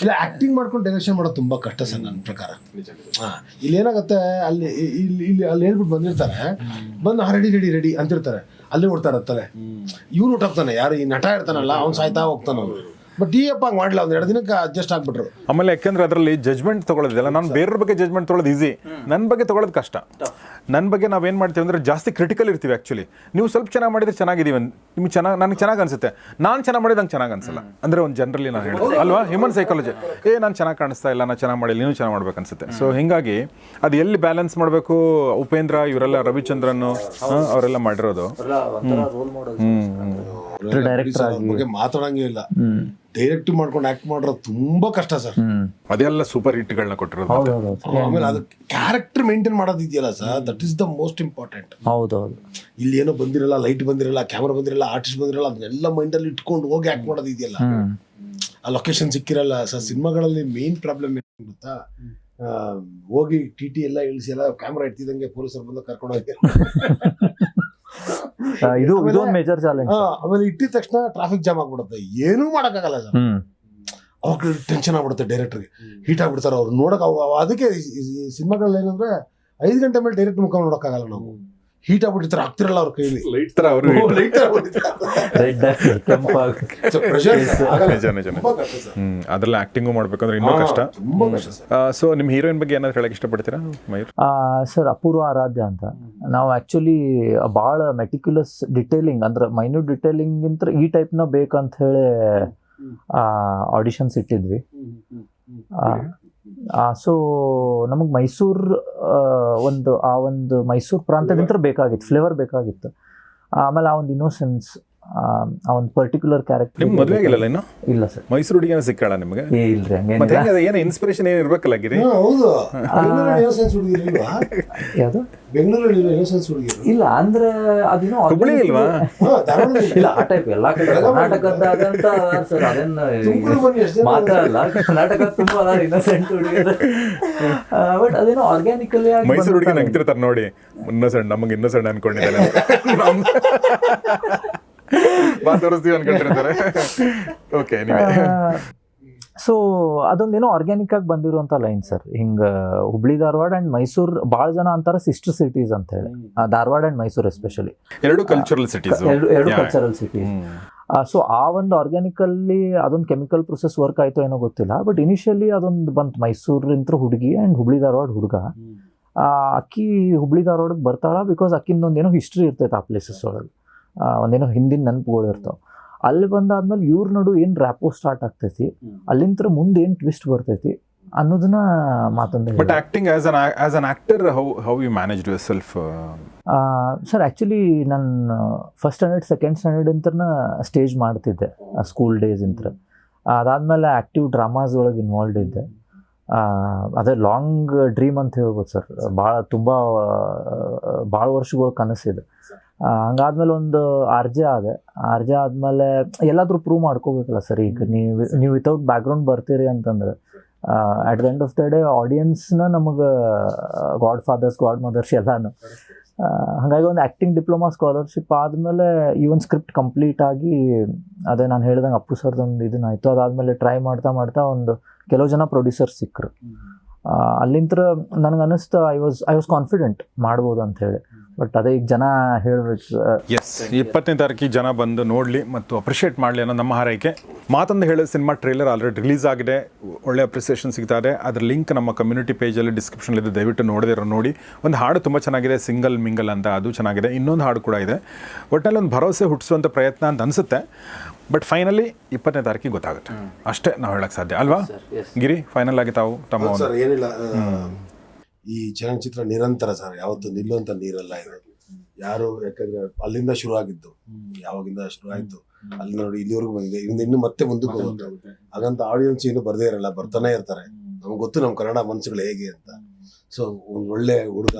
ಇಲ್ಲ ಆಕ್ಟಿಂಗ್ ಮಾಡ್ಕೊಂಡು ಡೈರೆಕ್ಷನ್ ಮಾಡೋದು ತುಂಬ ಕಷ್ಟ ಸರ್ ನನ್ನ ಪ್ರಕಾರ. ಹಾಂ ಇಲ್ಲಿ ಏನಾಗುತ್ತೆ ಅಲ್ಲಿ ಇಲ್ಲಿ ಇಲ್ಲಿ ಅಲ್ಲಿ ಹೇಳ್ಬಿಟ್ಟು ಬಂದಿರ್ತಾರೆ. ಬಂದು ರೆಡಿ ರೆಡಿ ರೆಡಿ ಅಂತಿರ್ತಾರೆ. ಅಲ್ಲೇ ಓಡ್ತಾ ಇರ್ತಾರೆ ಇವ್ನು ಹೊಟ್ಟೋಗ್ತಾನೆ ಯಾರು ಈ ನಟ ಇರ್ತಾನಲ್ಲ ಅವ್ನು ಸಾಯ್ತಾ ಹೋಗ್ತಾನ ಅವ್ನು. ಬಟ್ ಈ ಅಪ್ಪ ಹಂಗೆ ಮಾಡಲಿಲ್ಲ ಒಂದು ಎರಡು ದಿನಕ್ಕೆ ಅಡ್ಜಸ್ಟ್ ಆಗ್ಬಿಟ್ರು. ಆಮೇಲೆ ಯಾಕಂದ್ರೆ ಅದರಲ್ಲಿ ಜಜ್ಮೆಂಟ್ ತೊಗೊಳೋದಿಲ್ಲ ನಾನು ಬೇರೆಯವ್ರ ಬಗ್ಗೆ ಜಜ್ಮೆಂಟ್ ತೊಗೊಳೋದು ಈಸಿ ನನ್ನ ಬಗ್ಗೆ ತೊಗೊಳೋದು ಕಷ್ಟ. ನನ್ನ ಬಗ್ಗೆ ನಾವೇನು ಮಾಡ್ತೀವಿ ಅಂದರೆ ಜಾಸ್ತಿ ಕ್ರಿಟಿಕಲ್ ಇರ್ತೀವಿ ಆ್ಯಕ್ಚುಲಿ ನೀವು ಸ್ವಲ್ಪ ಚೆನ್ನಾಗಿ ಮಾಡಿದ್ರೆ ಚೆನ್ನಾಗಿದ್ದೀವಿ ನಿಮ್ಗೆ ಚೆನ್ನಾಗಿ ನನಗೆ ಚೆನ್ನಾಗಿ ಅನಿಸುತ್ತೆ. ನಾನು ಚೆನ್ನಾಗಿ ಮಾಡಿದಂಗೆ ನಂಗೆ ಚೆನ್ನಾಗಿ ಅನಿಸಲ್ಲ. ಅಂದರೆ ಒಂದು ಜನರಲಿ ನಾನು ಹೇಳ್ತೀನಿ. ಅಲ್ವಾ? ಹ್ಯೂಮನ್ ಸೈಕಾಲಜಿ ಏ ನಾನು ಚೆನ್ನಾಗಿ ಕಾಣಿಸ್ತಾ ಇಲ್ಲ ನಾನು ಚೆನ್ನಾಗಿ ಮಾಡಿಲ್ಲ ನೀನು ಚೆನ್ನಾಗಿ ಮಾಡ್ಬೇಕು ಅನಿಸುತ್ತೆ. ಸೊ ಹಿಂಗಾಗಿ ಅದು ಎಲ್ಲಿ ಬ್ಯಾಲೆನ್ಸ್ ಮಾಡಬೇಕು? ಉಪೇಂದ್ರ ಇವರೆಲ್ಲ ರವಿಚಂದ್ರನ್ ಅವರೆಲ್ಲ ಮಾಡಿರೋದು. ಡೈರೆಕ್ಟರ್ ಬಗ್ಗೆ ಮಾತಾಡಂಗೇ ಇಲ್ಲ. ಡೈರೆಕ್ಟ್ ಮಾಡ್ಕೊಂಡು ಆಕ್ಟ್ ಮಾಡೋದು ತುಂಬಾ ಕಷ್ಟ ಸರ್. ಅದೆಲ್ಲ ಸೂಪರ್ ಹಿಟ್ಗಳನ್ನ ಕೊಟ್ಟಿರೋದು ಹೌದು ಹೌದು ಹೌದು. ಆಮೇಲೆ ಅದು character maintain ಮಾಡೋದಿದೆಯಲ್ಲ sir that is the most important ಹೌದು ಹೌದು. ಇಲ್ಲಿ ಏನೋ ಬಂದಿರಲ್ಲ ಲೈಟ್ ಬಂದಿರಲ್ಲ ಕ್ಯಾಮ್ರಾ ಬಂದಿರಲ್ಲ ಆರ್ಟಿಸ್ಟ್ ಬಂದಿರಲ್ಲ ಅದನ್ನೆಲ್ಲ ಮೈಂಡಲ್ಲಿ ಇಟ್ಕೊಂಡು ಹೋಗಿ ಆಕ್ಟ್ ಮಾಡೋದಿದೆಯಲ್ಲ ಆ ಲೊಕೇಶನ್ ಸಿಕ್ಕಿರಲ್ಲ ಸರ್ ಸಿನಿಮಾಗಳಲ್ಲಿ ಮೇನ್ ಪ್ರಾಬ್ಲಮ್ ಏನು ಗೊತ್ತಾ? ಹೋಗಿ ಟಿ ಟಿ ಎಲ್ಲ ಇಳಿಸಿ ಎಲ್ಲ ಕ್ಯಾಮ್ರಾ ಇಟ್ಟಿದಂಗೆ ಪೊಲೀಸರು ಬಂದು ಕರ್ಕೊಂಡು ಹೋಗಿ ಆ, ಇದು ಇದು ಮೇಜರ್ ಚಾಲೆಂಜ್ ಆಮೇಲೆ ಇಟ್ಟಿದ ತಕ್ಷಣ ಟ್ರಾಫಿಕ್ ಜಾಮ್ ಆಗ್ಬಿಡುತ್ತೆ. ಏನೂ ಮಾಡೋಕ್ಕಾಗಲ್ಲ ಸರ್ ಅವಾಗ ಟೆನ್ಷನ್ ಆಗ್ಬಿಡುತ್ತೆ ಡೈರೆಕ್ಟರ್ಗೆ ಹೀಟ್ ಆಗ್ಬಿಡ್ತಾರೆ ಅವ್ರು. ನೋಡಕ್ ಅವ್- ಅವ್- ಅದಕ್ಕೆ ಸಿನಿಮಾಗಳಲ್ಲಿ ಏನಂದ್ರೆ ಐದು ಗಂಟೆ ಮೇಲೆ ಡೈರೆಕ್ಟ್ ಮುಖ ನೋಡಕ್ಕಾಗಲ್ಲ ನಾವು. ಹೀಟ್ ಆಗ್ಬಿಟ್ಟಿರ್ತಾರೆ ಆಗ್ತಿರಲ್ಲ ಅವ್ರ ಕೈಲಿ ಲೈಟ್ ಥರ ಅವರು ಲೈಟ್ ಅದ್ರಲ್ಲಿ ಆಕ್ಟಿಂಗು ಮಾಡ್ಬೇಕಂದ್ರೆ ಇನ್ನೂ ಕಷ್ಟ. ತುಂಬಾ ಕಷ್ಟ ಸರ್ ಸೊ ನಿಮ್ಮ ಹೀರೋಯಿನ್ ಬಗ್ಗೆ ಏನಾದ್ರು ಹೇಳಕ್ ಇಷ್ಟಪಡ್ತೀರಾ ಮಯೂರ್? ಸರ್ ಅಪೂರ್ವ ಆರಾಧ್ಯ ಅಂತ. ನಾವು ಆಕ್ಚುಲಿ ಭಾಳ ಮೆಟಿಕ್ಯುಲಸ್ ಡಿಟೇಲಿಂಗ್ ಅಂದ್ರೆ ಮೈನ್ಯೂಟ್ ಡಿಟೇಲಿಂಗಿಂತ ಈ ಟೈಪ್ನ ಬೇಕಂತ ಹೇಳಿ ಆಡಿಷನ್ಸ್ ಇಟ್ಟಿದ್ವಿ. ಸೊ ನಮಗೆ ಮೈಸೂರು ಒಂದು, ಆ ಒಂದು ಮೈಸೂರು ಪ್ರಾಂತ್ಯದಿಂದ ಬೇಕಾಗಿತ್ತು ಫ್ಲೇವರ್ ಬೇಕಾಗಿತ್ತು. ಆಮೇಲೆ ಆ ಒಂದು ಇನ್ನೋಸೆನ್ಸ್ ಆ ಒಂದು ಪರ್ಟಿಕ್ಯುಲರ್ ಕ್ಯಾರೆಕ್ಟರ್ ನಿಮ್ ಮದುವೆ ಆಗಿಲ್ಲ ಇನ್ನು? ಇಲ್ಲ ಸರ್ ಮೈಸೂರು ಹುಡುಗಿನ ಸಿಕ್ಕಾಳ ನಿಮಗೆ? ಏ ಇಲ್ರಿ ಮತ್ತೆ ಹಂಗೇನಿಲ್ಲ. ಹೆಂಗೆ ಅದು ಏನು ಇನ್ಸ್ಪಿರೇಷನ್ ಏನು ಇರ್ಬೇಕಲ್ಲ ಗಿರಿ ಹಾ, ಹೌದು. ಬೆಂಗಳೂರಲ್ಲಿ ಇನ್ನೋಸೆನ್ಸ್ ಹುಡುಗಿರಿಲ್ವಾ ಯಾವುದು? ಬೆಂಗಳೂರಲ್ಲಿ ಇನ್ನೋಸೆನ್ಸ್ ಹುಡುಗಿರು ಇಲ್ಲ ಅಂದ್ರೆ ಅದೇನೋ ಹುಬ್ಳಿ organic- ಇಲ್ವಾ? ಹಾ, ಧಾರವಾಡದಲ್ಲಿ ಇಲ್ಲ ಆ ಟೈಪ್ ಎಲ್ಲಾ ಕಡೆ ಕರ್ನಾಟಕದಾಗಂತ ಸರ್ ಅದನ್ನ ತುಮಕೂರು ಬನ್ನಿ ಎಷ್ಟು ಜನ ಮಾತ್ರ ಅಲ್ಲ ಕರ್ನಾಟಕ ತುಂಬಾ ಅದಾರ ಇನ್ನಸೆಂಟ್ ಹುಡುಗಿಯರು ಬಟ್ ಅದೇನೋ ಆರ್ಗ್ಯಾನಿಕಲಿ ಆಗಿ ಮೈಸೂರು ಹುಡುಗಿ. ನಗ್ತಿರ್ತಾರೆ ನೋಡಿ ಇನ್ನೂ ಸಣ್ಣ ನಮಗೆ ಇನ್ನೂ ಸಣ್ಣ ಅನ್ಕೊಂಡಿದ್ದಾರೆ ಬಾ ತೋರಿಸ್ತೀವಿ ಅನ್ಕೊಂಡಿರ್ತಾರೆ ಓಕೆ ಸೊ ಅದೊಂದೇನೋ ಆರ್ಗ್ಯಾನಿಕ್ ಆಗಿ ಬಂದಿರುವಂತ ಲೈನ್ ಸರ್ ಹಿಂಗ ಹುಬ್ಳಿ ಧಾರವಾಡ ಅಂಡ್ ಮೈಸೂರು ಭಾಳ ಜನ ಅಂತಾರ ಸಿಸ್ಟರ್ ಸಿಟೀಸ್ ಅಂತ ಹೇಳಿ. ಆ, ಧಾರವಾಡ ಅಂಡ್ ಮೈಸೂರು ಎಸ್ಪೆಷಲಿ ಎರಡು ಕಲ್ಚರಲ್ ಸಿಟೀಸ್ ಎರಡು ಕಲ್ಚರಲ್ ಸಿಟೀಸ್ ಸೊ ಆ ಒಂದು ಆರ್ಗ್ಯಾನಿಕ್ ಅಲ್ಲಿ ಅದೊಂದು ಕೆಮಿಕಲ್ ಪ್ರೊಸೆಸ್ ವರ್ಕ್ ಆಯ್ತೋ ಏನೋ ಗೊತ್ತಿಲ್ಲ. ಬಟ್ ಇನಿಷಿಯಲಿ ಅದೊಂದು ಬಂತು ಮೈಸೂರಿಂತ್ರ ಹುಡುಗಿ ಅಂಡ್ ಹುಬ್ಳಿ ಧಾರವಾಡ ಹುಡುಗ. ಅಕ್ಕಿ ಹುಬ್ಳಿ ಧಾರವಾಡಕ್ಕೆ ಬರ್ತಾಳ ಬಿಕಾಸ್ ಅಕ್ಕಿಂದ ಒಂದೇನೋ ಹಿಸ್ಟ್ರಿ ಇರ್ತೈತೆ ಆ ಪ್ಲೇಸಸ್ ಒಳಗೆ. ಒಂದೇನೋ ಹಿಂದಿನ ನೆನಪುಗಳು ಇರ್ತಾವೆ. ಅಲ್ಲಿ ಬಂದಾದ್ಮೇಲೆ ಇವ್ರ ನಡು ಏನು ರ್ಯಾಪೋ ಸ್ಟಾರ್ಟ್ ಆಗ್ತೈತಿ ಅಲ್ಲಿಂತ್ರ ಮುಂದೆ ಏನು ಟ್ವಿಸ್ಟ್ ಬರ್ತೈತಿ ಅನ್ನೋದನ್ನ ಮಾತೊಂದು but acting as an as an actor how how you manage yourself sir actually ನಾನು ಫಸ್ಟ್ ಸ್ಟ್ಯಾಂಡರ್ಡ್ ಸೆಕೆಂಡ್ ಸ್ಟ್ಯಾಂಡರ್ಡ್ ಅಂತನ ಸ್ಟೇಜ್ ಮಾಡ್ತಿದ್ದೆ ಸ್ಕೂಲ್ ಡೇಸ್ ಇಂತ್ರ. ಅದಾದಮೇಲೆ ಆ್ಯಕ್ಟಿವ್ ಡ್ರಾಮಾಸ್ ಒಳಗೆ ಇನ್ವಾಲ್ವ್ ಇದ್ದೆ. ಅದೇ ಲಾಂಗ್ ಡ್ರೀಮ್ ಅಂತ ಹೇಳ್ಬೋದು ಸರ್ ಭಾಳ ತುಂಬ ಭಾಳ ವರ್ಷಗಳ ಕನಸಿದೆ. ಹಂಗಾದ್ಮೇಲೆ ಒಂದು ಅರ್ಜಿ ಆದೆ. ಅರ್ಜಿ ಆದಮೇಲೆ ಎಲ್ಲಾದರೂ ಪ್ರೂವ್ ಮಾಡ್ಕೋಬೇಕಲ್ಲ ಸರ್ ಈಗ ನೀವು ನೀವು ವಿತೌಟ್ ಬ್ಯಾಕ್ಗ್ರೌಂಡ್ ಬರ್ತೀರಿ ಅಂತಂದ್ರೆ. At the end of the day ಆಡಿಯನ್ಸ್ನ ನಮಗೆ ಗಾಡ್ ಫಾದರ್ಸ್ ಗಾಡ್ ಮದರ್ಸ್ ಎಲ್ಲಾನು ಹಾಗಾಗಿ ಒಂದು ಆ್ಯಕ್ಟಿಂಗ್ ಡಿಪ್ಲೊಮಾ ಸ್ಕಾಲರ್ಶಿಪ್ ಆದಮೇಲೆ ಈ ಒಂದು ಸ್ಕ್ರಿಪ್ಟ್ ಕಂಪ್ಲೀಟ್ ಆಗಿ ಅದೇ ನಾನು ಹೇಳ್ದಂಗೆ ಅಪ್ಪು ಸರ್ದೊಂದು ಇದನ್ನಾಯಿತು ಅದಾದಮೇಲೆ ಟ್ರೈ ಮಾಡ್ತಾ ಮಾಡ್ತಾ ಒಂದು ಕೆಲವು ಜನ ಪ್ರೊಡ್ಯೂಸರ್ ಸಿಕ್ಕರು ಅಲ್ಲಿಂತ್ರ ನನಗೆ ಅನ್ನಿಸ್ತು I was I was confident ಮಾಡ್ಬೋದು ಅಂತ ಹೇಳಿ. ಬಟ್ ಅದೇ ಈಗ ಜನ ಹೇಳಬೇಕು ಎಸ್ ಇಪ್ಪತ್ತನೇ ತಾರೀಕಿಗೆ ಜನ ಬಂದು ನೋಡಲಿ ಮತ್ತು ಅಪ್ರಿಷಿಯೇಟ್ ಮಾಡಲಿ ಅನ್ನೋ ನಮ್ಮ ಹಾರೈಕೆ. ಮಾತಂದು ಹೇಳೋ ಸಿನಿಮಾ ಟ್ರೇಲರ್ ಆಲ್ರೆಡಿ ರಿಲೀಸ್ ಆಗಿದೆ. ಒಳ್ಳೆ ಅಪ್ರಿಸಿಯೇಷನ್ ಸಿಗ್ತಾ ಇದೆ ಅದ್ರ ಲಿಂಕ್ ನಮ್ಮ ಕಮ್ಯುನಿಟಿ ಪೇಜಲ್ಲಿ ಡಿಸ್ಕ್ರಿಪ್ಷನ್ ಇದೆ ದಯವಿಟ್ಟು ನೋಡದಿರೋ ನೋಡಿ. ಒಂದು ಹಾಡು ತುಂಬ ಚೆನ್ನಾಗಿದೆ ಸಿಂಗಲ್ ಮಿಂಗಲ್ ಅಂತ ಅದು ಚೆನ್ನಾಗಿದೆ. ಇನ್ನೊಂದು ಹಾಡು ಕೂಡ ಇದೆ. ಒಟ್ಟಿನಲ್ಲಿ ಒಂದು ಭರವಸೆ ಹುಟ್ಟಿಸುವಂಥ ಪ್ರಯತ್ನ ಅಂತ ಅನಿಸುತ್ತೆ. ಬಟ್ ಫೈನಲಿ ಇಪ್ಪತ್ತನೇ ತಾರೀಕಿಗೆ ಗೊತ್ತಾಗುತ್ತೆ. ಅಷ್ಟೇ ನಾವು ಹೇಳಕ್ಕೆ ಸಾಧ್ಯ. ಅಲ್ವಾ? ಗಿರಿ ಫೈನಲ್ ಆಗಿ ತಾವು ತಮ್ಮ ಏನಿಲ್ಲ ಈ ಚಲನಚಿತ್ರ ನಿರಂತರ ಸರ್, ಯಾವತ್ತು ನಿಲ್ಲುವಂತ ನೀರಲ್ಲ ಇದು. ಯಾರು ಯಾಕಂದ್ರೆ ಅಲ್ಲಿಂದ ಶುರು ಆಗಿದ್ದು, ಯಾವಾಗಿಂದ ಶುರು ಆಯ್ತು, ಅಲ್ಲಿ ನೋಡಿ ಇಲ್ಲಿವರೆಗೂ ಬಂದಿದೆ. ಇನ್ನು ಇನ್ನು ಮತ್ತೆ ಮುಂದಕ್ಕೆ ಹೋಗುತ್ತೆ. ಹಾಗಂತ ಆಡಿಯನ್ಸ್ ಏನು ಬರದೇ ಇರಲ್ಲ, ಬರ್ತಾನೆ ಇರ್ತಾರೆ. ನಮ್ಗೆ ಗೊತ್ತು ನಮ್ಮ ಕನ್ನಡ ಮನಸ್ಸುಗಳು ಹೇಗೆ ಅಂತ. ಸೊ ಒಂದ್ ಒಳ್ಳೆ ಹುಡುಗ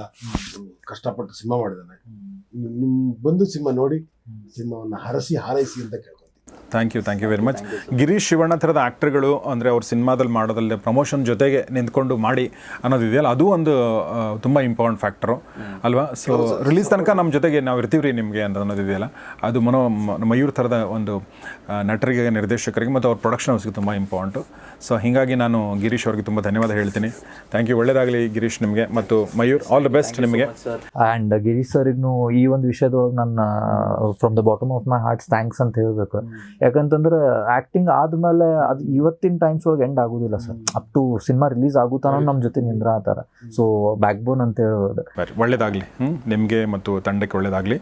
ಕಷ್ಟಪಟ್ಟು ಸಿನಿಮಾ ಮಾಡಿದಾನೆ. ನಿಮ್ ಬಂದು ಸಿನಿಮಾ ನೋಡಿ, ಸಿನಿಮಾವನ್ನ ಹರಸಿ ಹಾರೈಸಿ ಅಂತ ಕೇಳ್ಕೊಂತೀನಿ thank you thank you very much Girish Shivanna ಥರದ ಆ್ಯಕ್ಟ್ರ್ಗಳು ಅಂದರೆ ಅವ್ರ ಸಿನಿಮಾದಲ್ಲಿ ಮಾಡೋದಲ್ಲೇ ಪ್ರಮೋಷನ್ ಜೊತೆಗೆ ನಿಂತ್ಕೊಂಡು ಮಾಡಿ ಅನ್ನೋದಿದೆಯಲ್ಲ ಅದು ಒಂದು ತುಂಬ ಇಂಪಾರ್ಟೆಂಟ್ ಫ್ಯಾಕ್ಟರು ಅಲ್ವಾ? ಸೊ ರಿಲೀಸ್ ತನಕ ನಮ್ಮ ಜೊತೆಗೆ ನಾವು ಇರ್ತೀವಿ ರೀ ನಿಮಗೆ ಅಂತ ಅನ್ನೋದು ಇದೆಯಲ್ಲ. ಅದು ಮನೋ ಮಯೂರ್ ಥರದ ಒಂದು ನಟರಿಗೆ ನಿರ್ದೇಶಕರಿಗೆ ಮತ್ತು ಅವ್ರ ಪ್ರೊಡಕ್ಷನ್ ಹೌಸ್ಗೆ ತುಂಬ ಇಂಪಾರ್ಟೆಂಟು ಸೊ ಹೀಗಾಗಿ ನಾನು ಗಿರೀಶ್ ಅವ್ರಿಗೆ ತುಂಬ ಧನ್ಯವಾದ ಹೇಳ್ತೀನಿ. ಥ್ಯಾಂಕ್ ಯು ಒಳ್ಳೆಯದಾಗಲಿ ಗಿರೀಶ್ ನಿಮಗೆ ಮತ್ತು ಮಯೂರ್. ಆಲ್ ದ ಬೆಸ್ಟ್ ನಿಮಗೆ. ಆ್ಯಂಡ್ ಗಿರೀಶ್ ಸರ್ಗೂ ಈ ಒಂದು ವಿಷಯದೊಳಗೆ ನನ್ನ from the bottom of my hearts thanks ಅಂತ ಹೇಳ್ಬೇಕು. ಯಾಕಂತಂದ್ರೆ ಆ್ಯಕ್ಟಿಂಗ್ ಆದಮೇಲೆ ಅದು ಇವತ್ತಿನ ಟೈಮ್ಸ್ ಒಳಗೆ ಎಂಡ್ ಆಗೋದಿಲ್ಲ sir up to cinema release ಆಗುತ್ತಾನೋ ನಮ್ಮ ಜೊತೆ ನಿಂದ್ರ ಆತರ ಸೊ ಬ್ಯಾಕ್ ಬೋನ್ ಅಂತ ಹೇಳೋದು. ಬರಿ ಒಳ್ಳೇದಾಗಲಿ. ನಿಮಗೆ ಮತ್ತು ತಂಡಕ್ಕೆ ಒಳ್ಳೇದಾಗಲಿ.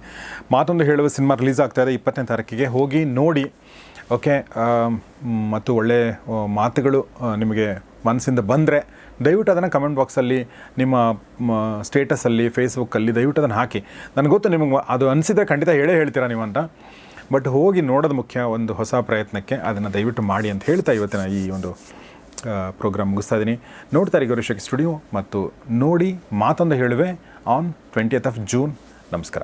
ಮಾತೊಂದು ಹೇಳುವ ಸಿನಿಮಾ ರಿಲೀಸ್ ಆಗ್ತಾ ಇದೆ ಇಪ್ಪತ್ತನೇ ತಾರೀಕಿಗೆ. ಹೋಗಿ ನೋಡಿ. ಓಕೆ ಮತ್ತು ಒಳ್ಳೆ ಮಾತುಗಳು ನಿಮಗೆ ಮನಸ್ಸಿಂದ ಬಂದರೆ ದಯವಿಟ್ಟು ಅದನ್ನು ಕಮೆಂಟ್ ಬಾಕ್ಸಲ್ಲಿ ನಿಮ್ಮ ಸ್ಟೇಟಸಲ್ಲಿ ಫೇಸ್ಬುಕ್ಕಲ್ಲಿ ದಯವಿಟ್ಟು ಅದನ್ನು ಹಾಕಿ. ನನಗೆ ಗೊತ್ತು ನಿಮಗೆ ಅದು ಅನಿಸಿದ್ರೆ ಖಂಡಿತ ಹೇಳೇ ಹೇಳ್ತೀರಾ ನೀವು ಅಂತ. ಬಟ್ ಹೋಗಿ ನೋಡೋದು ಮುಖ್ಯ ಒಂದು ಹೊಸ ಪ್ರಯತ್ನಕ್ಕೆ ಅದನ್ನು ದಯವಿಟ್ಟು ಮಾಡಿ ಅಂತ ಹೇಳ್ತಾ ಇವತ್ತಿನ ಈ ಒಂದು ಪ್ರೋಗ್ರಾಮ್ ಮುಗಿಸ್ತಾ ಇದ್ದೀನಿ ನೋಡ್ತಾ ಇರಿ ಗೌರಿಶಕ್ ಸ್ಟುಡಿಯೋ ಮತ್ತು ನೋಡಿ ಮಾತೊಂದು ಹೇಳುವೆ ಆನ್ ಟ್ವೆಂಟಿಯತ್ ಆಫ್ ಜೂನ್ ನಮಸ್ಕಾರ.